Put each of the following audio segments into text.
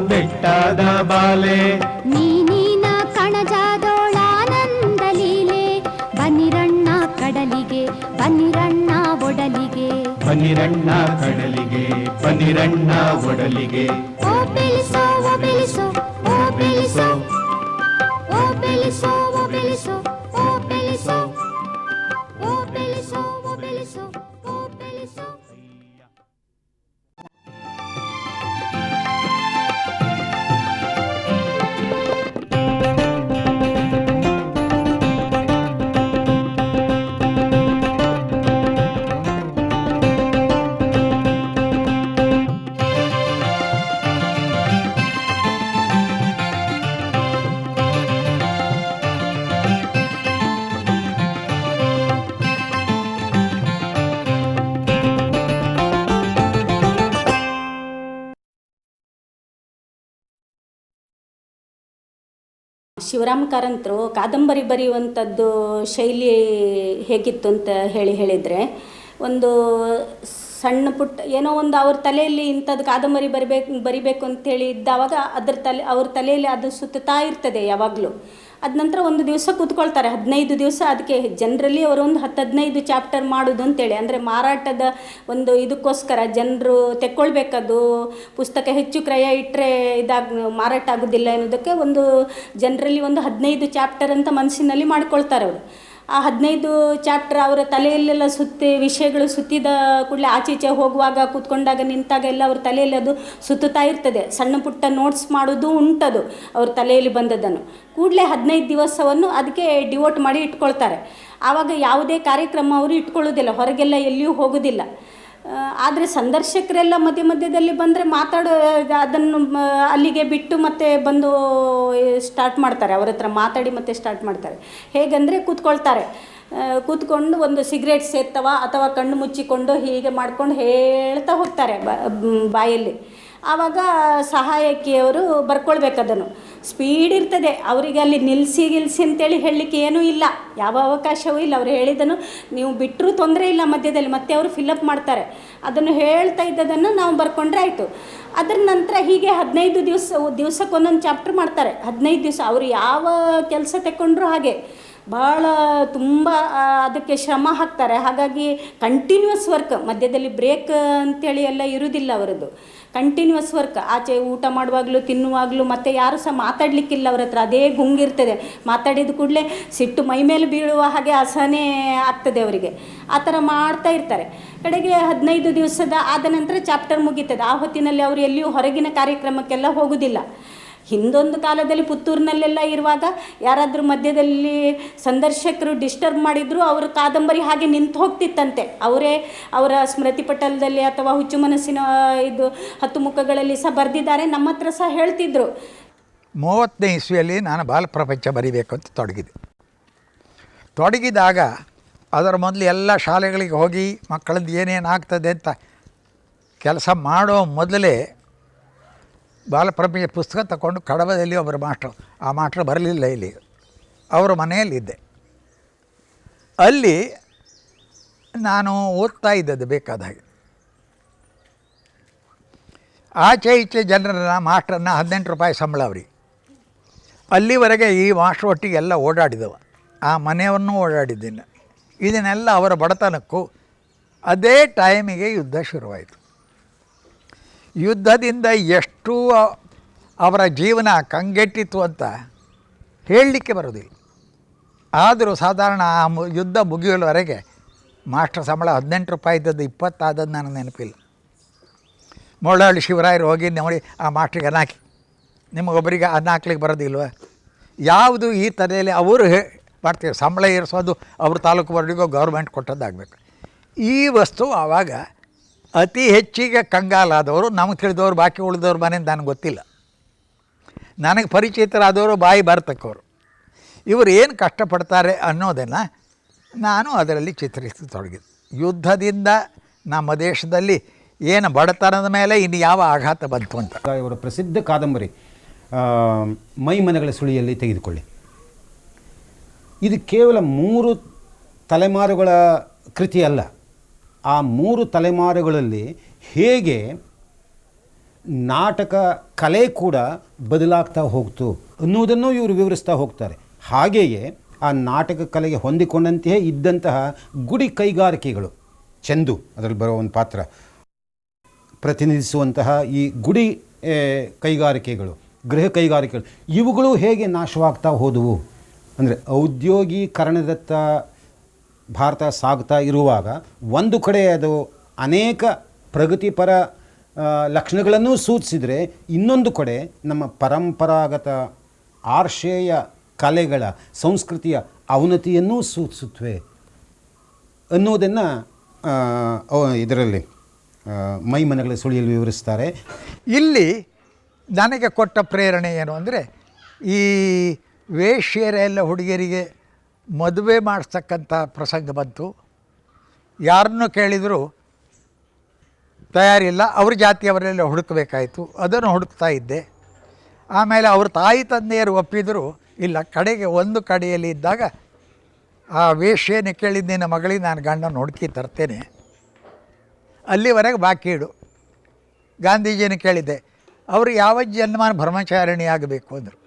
ಬೆಟ್ಟದ ಬಾಲೆ. ನೀನಿನ ಕಣಜಾದೋಳಾನಂದ ಲೀಲೆ. ಬನ್ನಿರಣ್ಣ ಕಡಲಿಗೆ ಬನ್ನಿರಣ್ಣ ಒಡಲಿಗೆ. ಬನ್ನಿರಣ್ಣ ಕಡಲಿಗೆ ಬನ್ನಿರಣ್ಣ ಒಡಲಿಗೆ. ಶಿವರಾಮ್ ಕಾರಂತರು ಕಾದಂಬರಿ ಬರೆಯುವಂಥದ್ದು ಶೈಲಿ ಹೇಗಿತ್ತು ಅಂತ ಹೇಳಿ ಹೇಳಿದರೆ, ಒಂದು ಸಣ್ಣ ಪುಟ್ಟ ಏನೋ ಒಂದು ಅವ್ರ ತಲೆಯಲ್ಲಿ ಇಂಥದ್ದು ಕಾದಂಬರಿ ಬರಿಬೇಕು ಬರಿಬೇಕು ಅಂತೇಳಿ ಇದ್ದಾವಾಗ ಅದ್ರ ತಲೆ, ಅವ್ರ ತಲೆಯಲ್ಲಿ ಅದು ಸುತ್ತುತ್ತಾ ಇರ್ತದೆ ಯಾವಾಗಲೂ. ಅದ ನಂತರ ಒಂದು ದಿವಸ ಕೂತ್ಕೊಳ್ತಾರೆ. ಹದಿನೈದು ದಿವಸ ಅದಕ್ಕೆ ಜನರಲ್ಲಿ ಅವರು ಒಂದು ಹತ್ತು ಹದಿನೈದು ಚಾಪ್ಟರ್ ಮಾಡೋದು ಅಂತೇಳಿ. ಅಂದರೆ ಮಾರಾಟದ ಒಂದು ಇದಕ್ಕೋಸ್ಕರ ಜನರು ತೆಕ್ಕೊಳ್ಬೇಕದು, ಪುಸ್ತಕ ಹೆಚ್ಚು ಕ್ರಯ ಇಟ್ಟರೆ ಇದಾಗ ಮಾರಾಟ ಆಗೋದಿಲ್ಲ ಅನ್ನೋದಕ್ಕೆ ಒಂದು ಜನರಲ್ಲಿ ಒಂದು ಹದಿನೈದು ಚಾಪ್ಟರ್ ಅಂತ ಮನಸ್ಸಿನಲ್ಲಿ ಮಾಡ್ಕೊಳ್ತಾರೆ ಅವರು. ಆ ಹದಿನೈದು ಚಾಪ್ಟರ್ ಅವರ ತಲೆಯಲ್ಲೆಲ್ಲ ಸುತ್ತಿ ವಿಷಯಗಳು ಸುತ್ತಿದ ಕೂಡಲೇ ಆಚೆ ಈಚೆ ಹೋಗುವಾಗ ಕೂತ್ಕೊಂಡಾಗ ನಿಂತಾಗ ಎಲ್ಲ ಅವ್ರ ತಲೆಯಲ್ಲಿ ಅದು ಸುತ್ತುತ್ತಾ ಇರ್ತದೆ. ಸಣ್ಣ ಪುಟ್ಟ ನೋಟ್ಸ್ ಮಾಡೋದು ಉಂಟದು ಅವ್ರ ತಲೆಯಲ್ಲಿ ಬಂದದ್ದನ್ನು. ಕೂಡಲೇ ಹದಿನೈದು ದಿವಸವನ್ನು ಅದಕ್ಕೆ ಡಿವೋಟ್ ಮಾಡಿ ಇಟ್ಕೊಳ್ತಾರೆ. ಆವಾಗ ಯಾವುದೇ ಕಾರ್ಯಕ್ರಮ ಅವರು ಇಟ್ಕೊಳ್ಳೋದಿಲ್ಲ. ಹೊರಗೆಲ್ಲ ಎಲ್ಲಿಯೂ ಹೋಗೋದಿಲ್ಲ. ಆದರೆ ಸಂದರ್ಶಕರೆಲ್ಲ ಮಧ್ಯ ಮಧ್ಯದಲ್ಲಿ ಬಂದರೆ ಮಾತಾಡೋ ಅದನ್ನು ಅಲ್ಲಿಗೆ ಬಿಟ್ಟು ಮತ್ತೆ ಬಂದು ಸ್ಟಾರ್ಟ್ ಮಾಡ್ತಾರೆ. ಅವ್ರ ಹತ್ರ ಮಾತಾಡಿ ಮತ್ತೆ ಸ್ಟಾರ್ಟ್ ಮಾಡ್ತಾರೆ. ಹೇಗಂದರೆ ಕೂತ್ಕೊಳ್ತಾರೆ. ಕೂತ್ಕೊಂಡು ಒಂದು ಸಿಗರೇಟ್ ಸೇರ್ತವ ಅಥವಾ ಕಣ್ಣು ಮುಚ್ಚಿಕೊಂಡು ಹೀಗೆ ಮಾಡ್ಕೊಂಡು ಹೇಳ್ತಾ ಹೋಗ್ತಾರೆ ಬಾಯಲ್ಲಿ. ಆವಾಗ ಸಹಾಯಕಿಯವರು ಬರ್ಕೊಳ್ಬೇಕು ಅದನ್ನು ಸ್ಪೀಡ್ ಇರ್ತದೆ. ಅವರಿಗೆ ಅಲ್ಲಿ ನಿಲ್ಲಿಸಿ ಗಿಲ್ಸಿ ಅಂತೇಳಿ ಹೇಳಲಿಕ್ಕೆ ಏನೂ ಇಲ್ಲ. ಯಾವ ಅವಕಾಶವೂ ಇಲ್ಲ. ಅವರು ಹೇಳಿದ್ದನ್ನು ನೀವು ಬಿಟ್ಟರೂ ತೊಂದರೆ ಇಲ್ಲ ಮಧ್ಯದಲ್ಲಿ. ಮತ್ತೆ ಅವರು ಫಿಲಪ್ ಮಾಡ್ತಾರೆ. ಅದನ್ನು ಹೇಳ್ತಾ ಇದ್ದದನ್ನು ನಾವು ಬರ್ಕೊಂಡ್ರೆ ಆಯಿತು. ಅದರ ನಂತರ ಹೀಗೆ ಹದಿನೈದು ದಿವಸ ದಿವಸಕ್ಕೆ ಒಂದೊಂದು ಚಾಪ್ಟರ್ ಮಾಡ್ತಾರೆ. ಹದಿನೈದು ದಿವಸ. ಅವರು ಯಾವ ಕೆಲಸ ತಗೊಂಡ್ರು ಹಾಗೆ. ಭಾಳ ತುಂಬ ಅದಕ್ಕೆ ಶ್ರಮ ಹಾಕ್ತಾರೆ. ಹಾಗಾಗಿ ಕಂಟಿನ್ಯೂಸ್ ವರ್ಕ್ ಮಧ್ಯದಲ್ಲಿ ಬ್ರೇಕ್ ಅಂತೇಳಿ ಎಲ್ಲ ಇರುವುದಿಲ್ಲ ಅವರದ್ದು. ಕಂಟಿನ್ಯೂಸ್ ವರ್ಕ್ ಆಚೆ ಊಟ ಮಾಡುವಾಗಲೂ, ತಿನ್ನುವಾಗಲೂ, ಮತ್ತೆ ಯಾರೂ ಸಹ ಮಾತಾಡಲಿಕ್ಕಿಲ್ಲ ಅವ್ರ ಹತ್ರ. ಅದೇ ಗುಂಗಿರ್ತದೆ ಮಾತಾಡಿದ ಕೂಡಲೇ ಸಿಟ್ಟು ಮೈ ಮೇಲೆ ಬೀಳುವ ಹಾಗೆ ಅಸಹನೆ ಆಗ್ತದೆ ಅವರಿಗೆ. ಆ ಥರ ಮಾಡ್ತಾ ಇರ್ತಾರೆ. ಕಡೆಗೆ ಹದಿನೈದು ದಿವಸದ ಆದ ನಂತರ ಚಾಪ್ಟರ್ ಮುಗೀತದೆ. ಆ ಹೊತ್ತಿನಲ್ಲಿ ಅವರು ಎಲ್ಲಿಯೂ ಹೊರಗಿನ ಕಾರ್ಯಕ್ರಮಕ್ಕೆಲ್ಲ ಹೋಗೋದಿಲ್ಲ. ಹಿಂದೊಂದು ಕಾಲದಲ್ಲಿ ಪುತ್ತೂರಿನಲ್ಲೆಲ್ಲ ಇರುವಾಗ ಯಾರಾದರೂ ಮಧ್ಯದಲ್ಲಿ ಸಂದರ್ಶಕರು ಡಿಸ್ಟರ್ಬ್ ಮಾಡಿದ್ರು, ಅವರ ಕಾದಂಬರಿ ಹಾಗೆ ನಿಂತು ಹೋಗ್ತಿತ್ತಂತೆ. ಅವರೇ ಅವರ ಸ್ಮೃತಿ ಪಟಲದಲ್ಲಿ ಅಥವಾ ಹುಚ್ಚು ಮನಸ್ಸಿನ ಇದು ಹತ್ತು ಮುಖಗಳಲ್ಲಿ ಸಹ ಬರೆದಿದ್ದಾರೆ. ನಮ್ಮ ಹತ್ರ ಸಹ ಹೇಳ್ತಿದ್ರು. ಮೂವತ್ತನೇ ಇಸ್ವಿಯಲ್ಲಿ ನಾನು ಬಾಲಪ್ರಪಂಚ ಬರಿಬೇಕು ಅಂತ ತೊಡಗಿದೆ ತೊಡಗಿದಾಗ ಅದರ ಮೊದಲು ಎಲ್ಲ ಶಾಲೆಗಳಿಗೆ ಹೋಗಿ ಮಕ್ಕಳದ್ದು ಏನೇನು ಆಗ್ತದೆ ಅಂತ ಕೆಲಸ ಮಾಡೋ ಮೊದಲೇ ಬಾಲಪ್ರಪಂಚ ಪುಸ್ತಕ ತಗೊಂಡು ಕಡವದಲ್ಲಿ ಒಬ್ಬರು ಮಾಸ್ಟ್ರು. ಆ ಮಾಸ್ಟ್ರು ಬರಲಿಲ್ಲ ಇಲ್ಲಿ. ಅವರ ಮನೆಯಲ್ಲಿದ್ದೆ. ಅಲ್ಲಿ ನಾನು ಓದ್ತಾ ಇದ್ದದ್ದು ಬೇಕಾದ ಹಾಗೆ. ಆಚೆ ಈಚೆ ಜನರನ್ನ, ಮಾಸ್ಟ್ರನ್ನ ಹದಿನೆಂಟು ರೂಪಾಯಿ ಸಂಬಳ ಅವ್ರಿಗೆ. ಅಲ್ಲಿವರೆಗೆ ಈ ಮಾಸ್ಟ್ರ್ ಒಟ್ಟಿಗೆ ಎಲ್ಲ ಓಡಾಡಿದವ. ಆ ಮನೆಯವನ್ನು ಓಡಾಡಿದ್ದೀನಿ ಇದನ್ನೆಲ್ಲ ಅವರ ಬಡತನಕ್ಕೂ ಅದೇ ಟೈಮಿಗೆ ಯುದ್ಧ ಶುರುವಾಯಿತು. ಯುದ್ಧದಿಂದ ಎಷ್ಟು ಅವರ ಜೀವನ ಕಂಗೆಟ್ಟಿತ್ತು ಅಂತ ಹೇಳಲಿಕ್ಕೆ ಬರೋದಿಲ್ಲ ಆದರೂ ಸಾಧಾರಣ ಆ ಯುದ್ಧ ಮುಗಿಯುವವರೆಗೆ ಮಾಸ್ಟರ್ ಸಂಬಳ ಹದಿನೆಂಟು ರೂಪಾಯಿ ಇದ್ದದ್ದು ಇಪ್ಪತ್ತಾದದ್ದು ನನಗೆ ನೆನಪಿಲ್ಲ. ಮೊಳಹಳ್ಳಿ ಶಿವರಾಯರು ಹೋಗಿ ನೋಡಿ ಆ ಮಾಸ್ಟ್ರಿಗೆ ಅನ್ನಾಕಿ. ನಿಮಗೊಬ್ಬರಿಗೆ ಅನ್ನ ಹಾಕ್ಲಿಕ್ಕೆ ಬರೋದಿಲ್ವ? ಯಾವುದು ಈ ತಲೆಯಲ್ಲಿ ಅವರು ಹೇ, ಮಾಡ್ತೀವಿ. ಸಂಬಳ ಏರಿಸೋದು ಅವ್ರ ತಾಲೂಕು ವರ್ಡಿಗೋ ಗೌರ್ಮೆಂಟ್ ಕೊಟ್ಟದ್ದಾಗಬೇಕು. ಈ ವಸ್ತು ಆವಾಗ ಅತಿ ಹೆಚ್ಚಿಗೆ ಕಂಗಾಲಾದವರು, ನಮಗೆ ತಿಳಿದವರು, ಬಾಕಿ ಉಳಿದವ್ರ ಮನೆ ನನಗೆ ಗೊತ್ತಿಲ್ಲ. ನನಗೆ ಪರಿಚಿತರಾದವರು ಬಾಯಿ ಬರ್ತಕ್ಕವರು. ಇವರು ಏನು ಕಷ್ಟಪಡ್ತಾರೆ ಅನ್ನೋದನ್ನು ನಾನು ಅದರಲ್ಲಿ ಚಿತ್ರಿಸತೊಡಗಿದೆ ಯುದ್ಧದಿಂದ ನಮ್ಮ ದೇಶದಲ್ಲಿ ಏನು ಬಡತನದ ಮೇಲೆ ಇನ್ನು ಯಾವ ಆಘಾತ ಬಂತು ಅಂತ. ಇವರ ಪ್ರಸಿದ್ಧ ಕಾದಂಬರಿ ಮೈ ಮನೆಗಳ ಸುಳಿಯಲ್ಲಿ ತೆಗೆದುಕೊಳ್ಳಿ. ಇದು ಕೇವಲ ಮೂರು ತಲೆಮಾರುಗಳ ಕೃತಿ ಅಲ್ಲ ಆ ಮೂರು ತಲೆಮಾರುಗಳಲ್ಲಿ ಹೇಗೆ ನಾಟಕ ಕಲೆ ಕೂಡ ಬದಲಾಗ್ತಾ ಹೋಗ್ತು ಅನ್ನುವುದನ್ನು ಇವರು ವಿವರಿಸ್ತಾ ಹೋಗ್ತಾರೆ. ಹಾಗೆಯೇ ಆ ನಾಟಕ ಕಲೆಗೆ ಹೊಂದಿಕೊಂಡಂತೆಯೇ ಇದ್ದಂತಹ ಗುಡಿ ಕೈಗಾರಿಕೆಗಳು, ಚೆಂದು ಅದರಲ್ಲಿ ಬರೋ ಒಂದು ಪಾತ್ರ, ಪ್ರತಿನಿಧಿಸುವಂತಹ ಈ ಗುಡಿ ಕೈಗಾರಿಕೆಗಳು, ಗೃಹ ಕೈಗಾರಿಕೆಗಳು, ಇವುಗಳು ಹೇಗೆ ನಾಶವಾಗ್ತಾ ಹೋದವು? ಅಂದರೆ ಔದ್ಯೋಗೀಕರಣದತ್ತ ಭಾರತ ಸಾಗ್ತಾ ಇರುವಾಗ ಒಂದು ಕಡೆ ಅದು ಅನೇಕ ಪ್ರಗತಿಪರ ಲಕ್ಷಣಗಳನ್ನು ಸೂಚಿಸಿದರೆ ಇನ್ನೊಂದು ಕಡೆ ನಮ್ಮ ಪರಂಪರಾಗತ ಆರ್ಷೇಯ ಕಲೆಗಳ, ಸಂಸ್ಕೃತಿಯ ಅವನತಿಯನ್ನು ಸೂಚಿಸುತ್ತವೆ ಅನ್ನೋದನ್ನು ಇದರಲ್ಲಿ ಮೈ ಮನೆಗಳ ಸುಳಿಯಲ್ಲಿ ವಿವರಿಸ್ತಾರೆ. ಇಲ್ಲಿ ನನಗೆ ಕೊಟ್ಟ ಪ್ರೇರಣೆ ಏನು ಅಂದರೆ ಈ ವೇಶ್ಯರೆಲ್ಲ ಹುಡುಗಿಯರಿಗೆ ಮದುವೆ ಮಾಡಿಸ್ತಕ್ಕಂಥ ಪ್ರಸಂಗ ಬಂತು. ಯಾರನ್ನು ಕೇಳಿದರೂ ತಯಾರಿಲ್ಲ, ಅವ್ರ ಜಾತಿಯವರೆಲ್ಲ ಹುಡುಕಬೇಕಾಯಿತು, ಅದನ್ನು ಹುಡುಕ್ತಾ ಇದ್ದೆ. ಆಮೇಲೆ ಅವ್ರ ತಾಯಿ ತಂದೆಯರು ಒಪ್ಪಿದರು, ಇಲ್ಲ, ಕಡೆಗೆ ಒಂದು ಕಡೆಯಲ್ಲಿ ಇದ್ದಾಗ ಆ ವೇಷೇನು ಕೇಳಿದ್ದು ನಿನ್ನ ಮಗಳಿಗೆ ನಾನು ಗಂಡನ ಹುಡುಕಿ ತರ್ತೇನೆ. ಅಲ್ಲಿವರೆಗೆ ಬಾಕಿ ಇಡು. ಗಾಂಧೀಜಿಯನ್ನು ಕೇಳಿದ್ದೆ, ಅವರು ಯಾವ ಜನ್ಮಾನ ಬ್ರಹ್ಮಚಾರಿಣಿ ಆಗಬೇಕು? ಅಂದರು.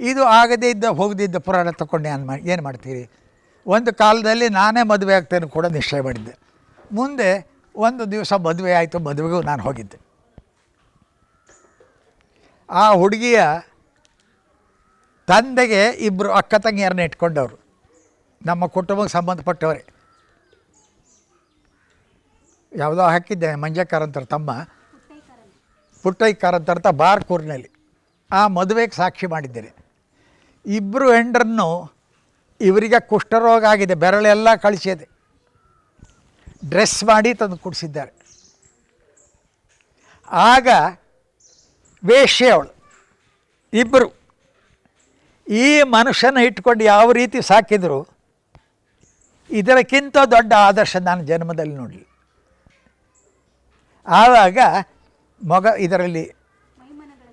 ಇದು ಆಗದೇ ಇದ್ದ ಹೋಗದಿದ್ದ ಪುರಾಣ ತಗೊಂಡು ಏನು ಏನು ಮಾಡ್ತೀರಿ? ಒಂದು ಕಾಲದಲ್ಲಿ ನಾನೇ ಮದುವೆ ಆಗ್ತೇನೆ ಕೂಡ ನಿಶ್ಚಯ ಮಾಡಿದ್ದೆ. ಮುಂದೆ ಒಂದು ದಿವಸ ಮದುವೆ ಆಯಿತು, ಮದುವೆಗೂ ನಾನು ಹೋಗಿದ್ದೆ. ಆ ಹುಡುಗಿಯ ತಂದೆಗೆ ಇಬ್ಬರು ಅಕ್ಕ ತಂಗಿಯರನ್ನ ಇಟ್ಕೊಂಡವರು. ನಮ್ಮ ಕುಟುಂಬಕ್ಕೆ ಸಂಬಂಧಪಟ್ಟವರೇ. ಯಾವುದೋ ಹಾಕಿದ್ದೆ ಮಂಜಕ್ಕರಂತರ ತಮ್ಮ. ಪುಟ್ಟೈಕಾರಂತ ಬಾರ್ಕೂರಿನಲ್ಲಿ. ಆ ಮದುವೆಗೆ ಸಾಕ್ಷಿ ಮಾಡಿದ್ದೇನೆ. ಇಬ್ಬರು ಹೆಂಡ್ರನ್ನು ಇವರಿಗೆ ಕುಷ್ಠರೋಗ ಆಗಿದೆ, ಬೆರಳೆಲ್ಲ ಕಳಿಸಿದೆ. ಡ್ರೆಸ್ ಮಾಡಿ ತಂದು ಕುಡಿಸಿದ್ದಾರೆ. ಆಗ ಅವಳು ಇಬ್ಬರು ಈ ಮನುಷ್ಯನ ಇಟ್ಕೊಂಡು ಯಾವ ರೀತಿ ಸಾಕಿದ್ರು, ಇದಕ್ಕಿಂತ ದೊಡ್ಡ ಆದರ್ಶ ನಾನು ಜನ್ಮದಲ್ಲಿ ನೋಡಲಿ ಆವಾಗ ಮೊಗ ಇದರಲ್ಲಿ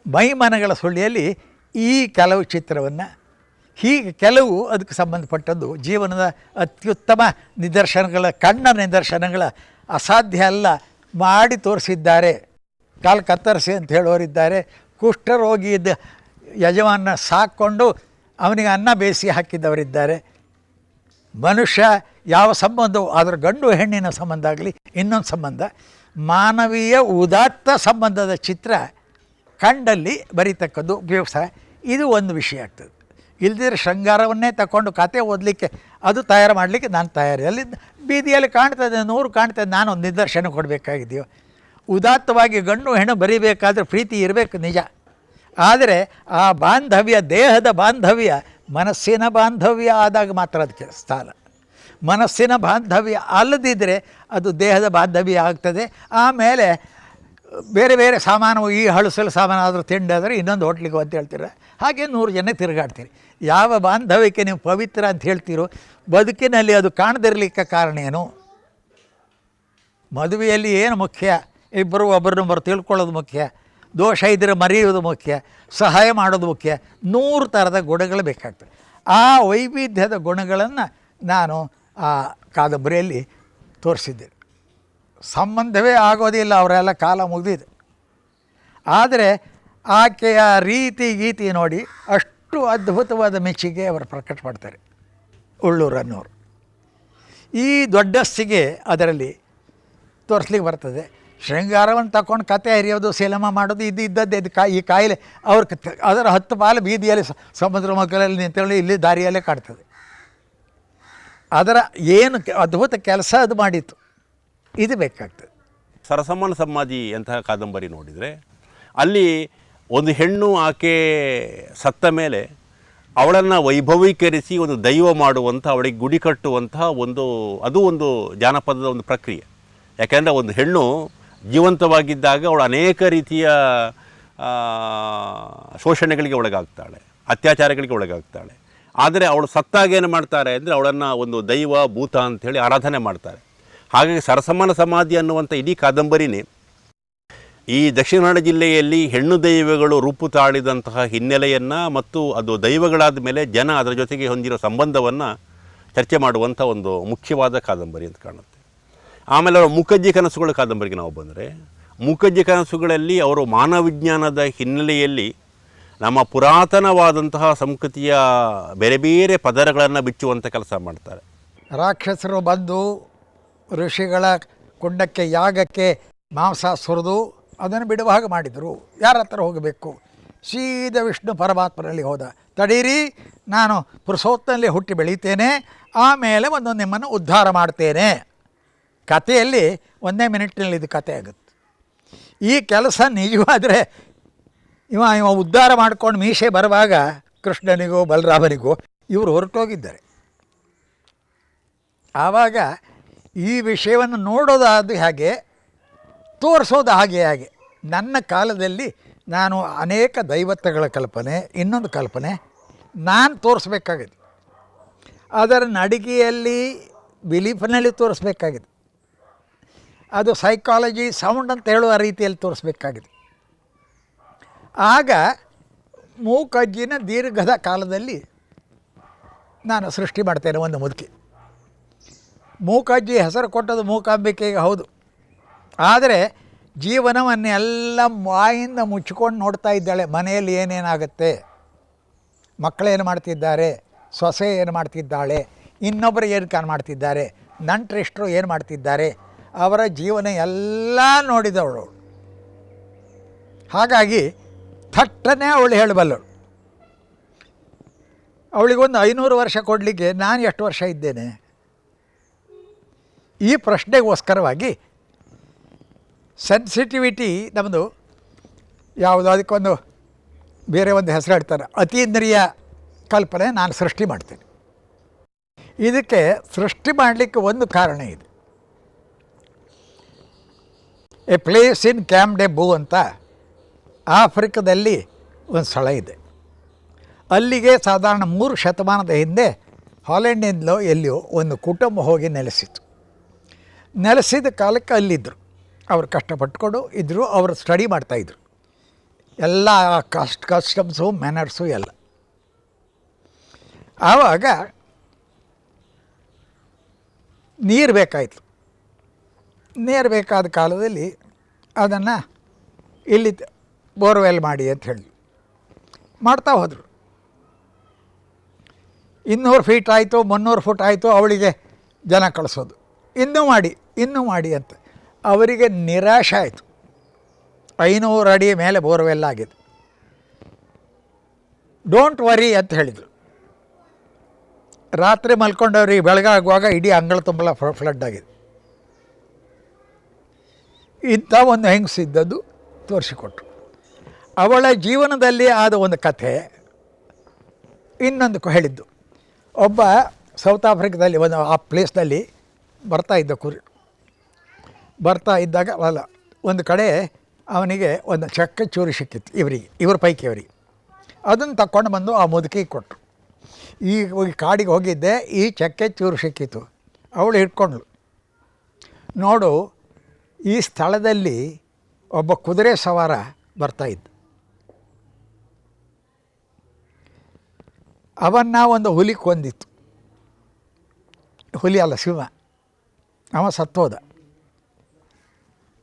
ಮೈಮನಗಳ ಸುಳ್ಳಿಯಲ್ಲಿ ಈ ಕೆಲವು ಚಿತ್ರವನ್ನು ಹೀಗೆ ಕೆಲವು ಅದಕ್ಕೆ ಸಂಬಂಧಪಟ್ಟದ್ದು ಜೀವನದ ಅತ್ಯುತ್ತಮ ನಿದರ್ಶನಗಳ, ಕಣ್ಣ ನಿದರ್ಶನಗಳ ಅಸಾಧ್ಯ ಅಲ್ಲ ಮಾಡಿ ತೋರಿಸಿದ್ದಾರೆ. ಕಾಲು ಕತ್ತರಿಸಿ ಅಂತ ಹೇಳೋರಿದ್ದಾರೆ ಕುಷ್ಠರೋಗಿಯದ ಯಜಮಾನ ಸಾಕ್ಕೊಂಡು ಅವನಿಗೆ ಅನ್ನ ಬೇಯಿಸಿ ಹಾಕಿದವರಿದ್ದಾರೆ. ಮನುಷ್ಯ ಯಾವ ಸಂಬಂಧವು ಅದರ ಗಂಡು ಹೆಣ್ಣಿನ ಸಂಬಂಧ ಆಗಲಿ, ಇನ್ನೊಂದು ಸಂಬಂಧ, ಮಾನವೀಯ ಉದಾತ್ತ ಸಂಬಂಧದ ಚಿತ್ರ ಕಂಡಲ್ಲಿ ಬರೀತಕ್ಕದ್ದು. ವ್ಯವಸಾಯ ಇದು ಒಂದು ವಿಷಯ ಆಗ್ತದೆ. ಇಲ್ದಿದ್ರೆ ಶೃಂಗಾರವನ್ನೇ ತಗೊಂಡು ಕತೆ ಓದಲಿಕ್ಕೆ ಅದು ತಯಾರು ಮಾಡಲಿಕ್ಕೆ ನಾನು ತಯಾರಿ. ಅಲ್ಲಿ ಬೀದಿಯಲ್ಲಿ ಕಾಣ್ತದೆ, ನೂರು ಕಾಣ್ತದೆ ನಾನು ಒಂದು ನಿದರ್ಶನ ಕೊಡಬೇಕಾಗಿದೆಯೋ. ಉದಾತ್ತವಾಗಿ ಗಂಡು ಹೆಣ್ಣು ಬರೀಬೇಕಾದ್ರೆ ಪ್ರೀತಿ ಇರಬೇಕು ನಿಜ. ಆದರೆ ಆ ಬಾಂಧವ್ಯ, ದೇಹದ ಬಾಂಧವ್ಯ, ಮನಸ್ಸಿನ ಬಾಂಧವ್ಯ ಆದಾಗ ಮಾತ್ರ ಅದಕ್ಕೆ ಸ್ಥಾನ. ಮನಸ್ಸಿನ ಬಾಂಧವ್ಯ ಅಲ್ಲದಿದ್ದರೆ ಅದು ದೇಹದ ಬಾಂಧವ್ಯ ಆಗ್ತದೆ. ಆಮೇಲೆ ಬೇರೆ ಬೇರೆ ಸಾಮಾನು, ಈ ಹಳಸಲು ಸಾಮಾನು ಆದರೂ ತಿಂಡಾದರೆ ಇನ್ನೊಂದು ಹೋಟ್ಲಿಗೆ ಅಂತ ಹೇಳ್ತೀರ. ಹಾಗೆ ನೂರು ಜನ ತಿರುಗಾಡ್ತೀರಿ. ಯಾವ ಬಾಂಧವ್ಯಕ್ಕೆ ನೀವು ಪವಿತ್ರ ಅಂತ ಹೇಳ್ತೀರೋ, ಬದುಕಿನಲ್ಲಿ ಅದು ಕಾಣದಿರಲಿಕ್ಕೆ ಕಾರಣ ಏನು? ಮದುವೆಯಲ್ಲಿ ಏನು ಮುಖ್ಯ? ಇಬ್ಬರು ಒಬ್ಬರನ್ನೊಬ್ಬರು ತಿಳ್ಕೊಳ್ಳೋದು ಮುಖ್ಯ. ದೋಷ ಇದ್ದರೆ ಮರೆಯುವುದು ಮುಖ್ಯ. ಸಹಾಯ ಮಾಡೋದು ಮುಖ್ಯ. ನೂರು ಥರದ ಗುಣಗಳು ಬೇಕಾಗ್ತವೆ ಆ ವೈವಿಧ್ಯದ ಗುಣಗಳನ್ನು ನಾನು ಆ ಕಾದಂಬರಿಯಲ್ಲಿ ತೋರಿಸಿದ್ದೆ ಸಂಬಂಧವೇ ಆಗೋದಿಲ್ಲ ಅವರೆಲ್ಲ ಕಾಲ ಮುಗಿದಿದೆ. ಆದರೆ ಆಕೆಯ ರೀತಿ ಗೀತಿ ನೋಡಿ ಅಷ್ಟು ಅದ್ಭುತವಾದ ಮೆಚ್ಚುಗೆ ಅವರು ಪ್ರಕಟ ಮಾಡ್ತಾರೆ ಉಳ್ಳೂರನ್ನೋರು ಈ ದೊಡ್ಡಸ್ತಿಗೆ ಅದರಲ್ಲಿ ತೋರಿಸ್ಲಿಕ್ಕೆ ಬರ್ತದೆ. ಶೃಂಗಾರವನ್ನು ತಗೊಂಡು ಕತೆ ಹರಿಯೋದು, ಸಿನಿಮಾ ಮಾಡೋದು, ಇದು ಇದ್ದದ್ದೇ, ಇದು ಕಾಯಿ ಈ ಕಾಯಿಲೆ, ಅವ್ರ ಅದರ ಹತ್ತು ಪಾಲು ಬೀದಿಯಲ್ಲಿ ಸಮುದ್ರ ಮಕ್ಕಳಲ್ಲಿ ನಿಂತ್ಕೊಂಡು ಇಲ್ಲಿ ದಾರಿಯಲ್ಲೇ ಕಾಡ್ತದೆ ಅದರ ಏನು ಅದ್ಭುತ ಕೆಲಸ ಅದು ಮಾಡಿತ್ತು. ಇದು ಬೇಕಾಗ್ತದೆ. ಸರಸಮ್ಮನ ಸಮಾಧಿ ಅಂತಹ ಕಾದಂಬರಿ ನೋಡಿದರೆ ಅಲ್ಲಿ ಒಂದು ಹೆಣ್ಣು ಆಕೆ ಸತ್ತ ಮೇಲೆ ಅವಳನ್ನು ವೈಭವೀಕರಿಸಿ ಒಂದು ದೈವ ಮಾಡುವಂಥ, ಅವಳಿಗೆ ಗುಡಿ ಕಟ್ಟುವಂಥ ಒಂದು, ಅದು ಒಂದು ಜಾನಪದದ ಒಂದು ಪ್ರಕ್ರಿಯೆ. ಯಾಕೆಂದರೆ ಒಂದು ಹೆಣ್ಣು ಜೀವಂತವಾಗಿದ್ದಾಗ ಅವಳು ಅನೇಕ ರೀತಿಯ ಶೋಷಣೆಗಳಿಗೆ ಒಳಗಾಗ್ತಾಳೆ, ಅತ್ಯಾಚಾರಗಳಿಗೆ ಒಳಗಾಗ್ತಾಳೆ. ಆದರೆ ಅವಳು ಸತ್ತಾಗ ಏನು ಮಾಡ್ತಾರೆ ಅಂದರೆ ಅವಳನ್ನು ಒಂದು ದೈವ ಭೂತ ಅಂಥೇಳಿ ಆರಾಧನೆ ಮಾಡ್ತಾರೆ. ಹಾಗಾಗಿ ಸರಸಮಾನ ಸಮಾಧಿ ಅನ್ನುವಂಥ ಇಡೀ ಕಾದಂಬರಿನೇ ಈ ದಕ್ಷಿಣ ಕನ್ನಡ ಜಿಲ್ಲೆಯಲ್ಲಿ ಹೆಣ್ಣು ದೈವಗಳು ರೂಪು ತಾಳಿದಂತಹ ಹಿನ್ನೆಲೆಯನ್ನು ಮತ್ತು ಅದು ದೈವಗಳಾದ ಮೇಲೆ ಜನ ಅದರ ಜೊತೆಗೆ ಹೊಂದಿರೋ ಸಂಬಂಧವನ್ನು ಚರ್ಚೆ ಮಾಡುವಂಥ ಒಂದು ಮುಖ್ಯವಾದ ಕಾದಂಬರಿ ಅಂತ ಕಾಣುತ್ತೆ. ಆಮೇಲೆ ಅವರ ಮುಖಜ್ಜಿ ಕನಸುಗಳ ಕಾದಂಬರಿಗೆ ನಾವು ಬಂದರೆ, ಮುಖಜ್ಜಿ ಕನಸುಗಳಲ್ಲಿ ಅವರು ಮಾನವಿಜ್ಞಾನದ ಹಿನ್ನೆಲೆಯಲ್ಲಿ ನಮ್ಮ ಪುರಾತನವಾದಂತಹ ಸಂಸ್ಕೃತಿಯ ಬೇರೆ ಬೇರೆ ಪದರಗಳನ್ನು ಬಿಚ್ಚುವಂಥ ಕೆಲಸ ಮಾಡ್ತಾರೆ. ರಾಕ್ಷಸರು ಬಂದು ಋಷಿಗಳ ಕುಂಡಕ್ಕೆ, ಯಾಗಕ್ಕೆ ಮಾಂಸ ಸುರಿದು ಅದನ್ನು ಬಿಡುವ ಹಾಗೆ ಮಾಡಿದರು. ಯಾರ ಹತ್ರ ಹೋಗಬೇಕು? ಸೀದ ವಿಷ್ಣು ಪರಮಾತ್ಮನಲ್ಲಿ ಹೋದ. ತಡೀರಿ, ನಾನು ಪುರುಷೋತ್ತನಲ್ಲಿ ಹುಟ್ಟಿ ಬೆಳೀತೇನೆ, ಆಮೇಲೆ ಒಂದು ನಿಮ್ಮನ್ನು ಉದ್ಧಾರ ಮಾಡ್ತೇನೆ. ಕಥೆಯಲ್ಲಿ ಒಂದೇ ಮಿನಿಟ್ನಲ್ಲಿ ಇದು ಕತೆ ಆಗುತ್ತೆ. ಈ ಕೆಲಸ ನಿಜವಾದರೆ ಇವ ಇವ ಉದ್ಧಾರ ಮಾಡಿಕೊಂಡು ಮೀಸೆ ಬರುವಾಗ ಕೃಷ್ಣನಿಗೂ, ಬಲರಾಮನಿಗೂ ಇವರು ಹೊರಟೋಗಿದ್ದಾರೆ. ಆವಾಗ ಈ ವಿಷಯವನ್ನು ನೋಡೋದಾದ ಹಾಗೆ ತೋರಿಸೋದು ಹಾಗೆ ಹಾಗೆ. ನನ್ನ ಕಾಲದಲ್ಲಿ ನಾನು ಅನೇಕ ದೈವತ್ವಗಳ ಕಲ್ಪನೆ, ಇನ್ನೊಂದು ಕಲ್ಪನೆ, ನಾನು ತೋರಿಸ್ಬೇಕಾಗಿದೆ ಅದರ ನಡಿಗೆಯಲ್ಲಿ ಬಿಲೀಫ್ನಲ್ಲಿ ತೋರಿಸ್ಬೇಕಾಗಿದೆ ಅದು ಸೈಕಾಲಜಿ ಸೌಂಡ್ ಅಂತ ಹೇಳುವ ರೀತಿಯಲ್ಲಿ ತೋರಿಸ್ಬೇಕಾಗಿದೆ ಆಗ ಮೂಕಜ್ಜಿನ ದೀರ್ಘದ ಕಾಲದಲ್ಲಿ ನಾನು ಸೃಷ್ಟಿ ಮಾಡ್ತೇನೆ ಒಂದು ಮುದುಕಿ. ಮೂಕಜ್ಜಿ ಹೆಸರು ಕೊಟ್ಟದ್ದು ಮೂಕಾಂಬಿಕೆಗೆ ಹೌದು. ಆದರೆ ಜೀವನವನ್ನೆಲ್ಲ ಮಾಯಿಂದ ಮುಚ್ಚಿಕೊಂಡು ನೋಡ್ತಾ ಇದ್ದಾಳೆ. ಮನೆಯಲ್ಲಿ ಏನೇನಾಗುತ್ತೆ? ಮಕ್ಕಳೇನು ಮಾಡ್ತಿದ್ದಾರೆ? ಸೊಸೆ ಏನು ಮಾಡ್ತಿದ್ದಾಳೆ? ಇನ್ನೊಬ್ಬರು ಏನು ಕಾನ್ ಮಾಡ್ತಿದ್ದಾರೆ? ನಂಟ್ರಿಷ್ಟರು ಏನು ಮಾಡ್ತಿದ್ದಾರೆ? ಅವರ ಜೀವನ ಎಲ್ಲ ನೋಡಿದವಳು. ಹಾಗಾಗಿ ಥಟ್ಟನೆ ಅವಳು ಹೇಳಬಲ್ಲಳು ಅವಳಿಗೊಂದು ಐನೂರು ವರ್ಷ ಕೊಡಲಿಕ್ಕೆ ನಾನು ಎಷ್ಟು ವರ್ಷ ಇದ್ದೇನೆ? ಈ ಪ್ರಶ್ನೆಗೋಸ್ಕರವಾಗಿ ಸೆನ್ಸಿಟಿವಿಟಿ ನಮ್ಮದು ಯಾವುದು, ಅದಕ್ಕೊಂದು ಬೇರೆ ಒಂದು ಹೆಸರು ಹೇಳ್ತಾರೆ. ಅತೀಂದ್ರಿಯ ಕಲ್ಪನೆ ನಾನು ಸೃಷ್ಟಿ ಮಾಡ್ತೇನೆ. ಇದಕ್ಕೆ ಸೃಷ್ಟಿ ಮಾಡಲಿಕ್ಕೆ ಒಂದು ಕಾರಣ ಇದೆ. A place in Camdeboo ಅಂತ ಆಫ್ರಿಕಾದಲ್ಲಿ ಒಂದು ಸ್ಥಳ ಇದೆ. ಅಲ್ಲಿಗೆ ಸಾಧಾರಣ ಮೂರು ಶತಮಾನದ ಹಿಂದೆ ಹಾಲೆಂಡಿಂದಲೋ ಎಲ್ಲಿಯೋ ಒಂದು ಕುಟುಂಬ ಹೋಗಿ ನೆಲೆಸಿತು ನೆಲೆಸಿದ ಕಾಲಕ್ಕೆ ಅಲ್ಲಿದ್ದರು ಅವರು ಕಷ್ಟಪಟ್ಟುಕೊಂಡು ಇದ್ದರು ಅವರು ಸ್ಟಡಿ ಮಾಡ್ತಾಯಿದ್ರು ಎಲ್ಲ ಕಸ್ಟ್ ಕಸ್ಟಮ್ಸು ಮ್ಯಾನರ್ಸು ಎಲ್ಲ. ಆವಾಗ ನೀರು ಬೇಕಾಯಿತು. ನೀರು ಬೇಕಾದ ಕಾಲದಲ್ಲಿ ಅದನ್ನು ಇಲ್ಲಿ ಬೋರ್ವೆಲ್ ಮಾಡಿ ಅಂತ ಹೇಳಿ ಮಾಡ್ತಾ ಹೋದರು. ಇನ್ನೂರು ಫೀಟ್ ಆಯಿತು, ಮುನ್ನೂರು ಫುಟ್ ಆಯಿತು ಅವಳಿಗೆ ಜನ ಕಳಿಸೋದು. ಇನ್ನೂ ಮಾಡಿ ಇನ್ನೂ ಮಾಡಿ ಅಂತ. ಅವರಿಗೆ ನಿರಾಶೆ ಆಯಿತು. ಐನೂರು ಅಡಿ ಮೇಲೆ ಬೋರ್ವೆಲ್ ಆಗಿದೆ. ಡೋಂಟ್ ವರಿ ಅಂತ ಹೇಳಿದರು. ರಾತ್ರಿ ಮಲ್ಕೊಂಡವ್ರಿಗೆ ಬೆಳಗಾಗುವಾಗ ಇಡೀ ಅಂಗಳ ತುಂಬಲ ಫ್ಲಡ್ ಆಗಿದೆ. ಇಂಥ ಒಂದು ಹೆಂಗಸಿದ್ದದ್ದು ತೋರಿಸಿಕೊಟ್ರು. ಅವಳ ಜೀವನದಲ್ಲಿ ಆದ ಒಂದು ಕಥೆ ಇನ್ನೊಂದು ಹೇಳಿದ್ದು. ಒಬ್ಬ ಸೌತ್ ಆಫ್ರಿಕಾದಲ್ಲಿ ಒಂದು ಆ ಪ್ಲೇಸ್ನಲ್ಲಿ ಬರ್ತಾ ಇದ್ದ ಕುರಿ. ಬರ್ತಾ ಇದ್ದಾಗ, ಅಲ್ಲ, ಒಂದು ಕಡೆ ಅವನಿಗೆ ಒಂದು ಚಕ್ಕ ಚೂರು ಸಿಕ್ಕಿತ್ತು, ಇವರಿಗೆ, ಇವ್ರ ಪೈಕಿ ಅವರಿಗೆ. ಅದನ್ನು ತಕ್ಕೊಂಡು ಬಂದು ಆ ಮುದುಕಿಗೆ ಕೊಟ್ಟರು. ಈ ಹೋಗಿ ಕಾಡಿಗೆ ಹೋಗಿದ್ದೆ, ಈ ಚಕ್ಕೆ ಚೂರು ಸಿಕ್ಕಿತು ಅವಳು ಹಿಡ್ಕೊಂಡ್ಳು. ನೋಡು, ಈ ಸ್ಥಳದಲ್ಲಿ ಒಬ್ಬ ಕುದುರೆ ಸವಾರ ಬರ್ತಾ ಇದ್ದ. ಅವನ್ನ ಒಂದು ಹುಲಿ ಕೊಂದಿತ್ತು. ಹುಲಿ ಅಲ್ಲ, ಸಿಂಹ. ಅವ ಸತ್ತೋದ.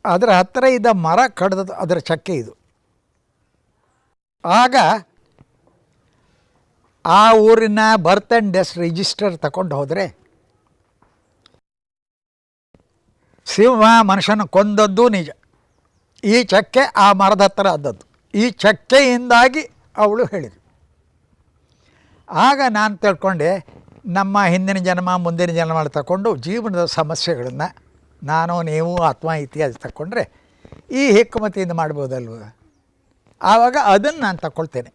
ಅದರ ಹತ್ತಿರ ಇದ್ದ ಮರ ಕಡ್ದದ್ದು ಅದರ ಚಕ್ಕೆ ಇದು. ಆಗ ಆ ಊರಿನ ಬರ್ತ್ ಆ್ಯಂಡ್ ಡೆಸ್ ರಿಜಿಸ್ಟರ್ ತಗೊಂಡು ಹೋದರೆ ಸಿಂಹ ಮನುಷ್ಯನ ಕೊಂದದ್ದು ನಿಜ. ಈ ಚಕ್ಕೆ ಆ ಮರದ ಹತ್ತಿರ ಆದದ್ದು. ಈ ಚಕ್ಕೆಯಿಂದಾಗಿ ಅವಳು ಹೇಳಿದರು ಆಗ ನಾನು ತಿಳ್ಕೊಂಡೆ ನಮ್ಮ ಹಿಂದಿನ ಜನ್ಮ, ಮುಂದಿನ ಜನ್ಮ ತಗೊಂಡು ಜೀವನದ ಸಮಸ್ಯೆಗಳನ್ನು ನಾನು ನೀವು ಆತ್ಮ ಇತಿಹಾಸ ತಗೊಂಡ್ರೆ ಈ ಹೆಕ್ಕುಮತಿಯಿಂದ ಮಾಡ್ಬೋದಲ್ವ? ಆವಾಗ ಅದನ್ನು ನಾನು ತಗೊಳ್ತೇನೆ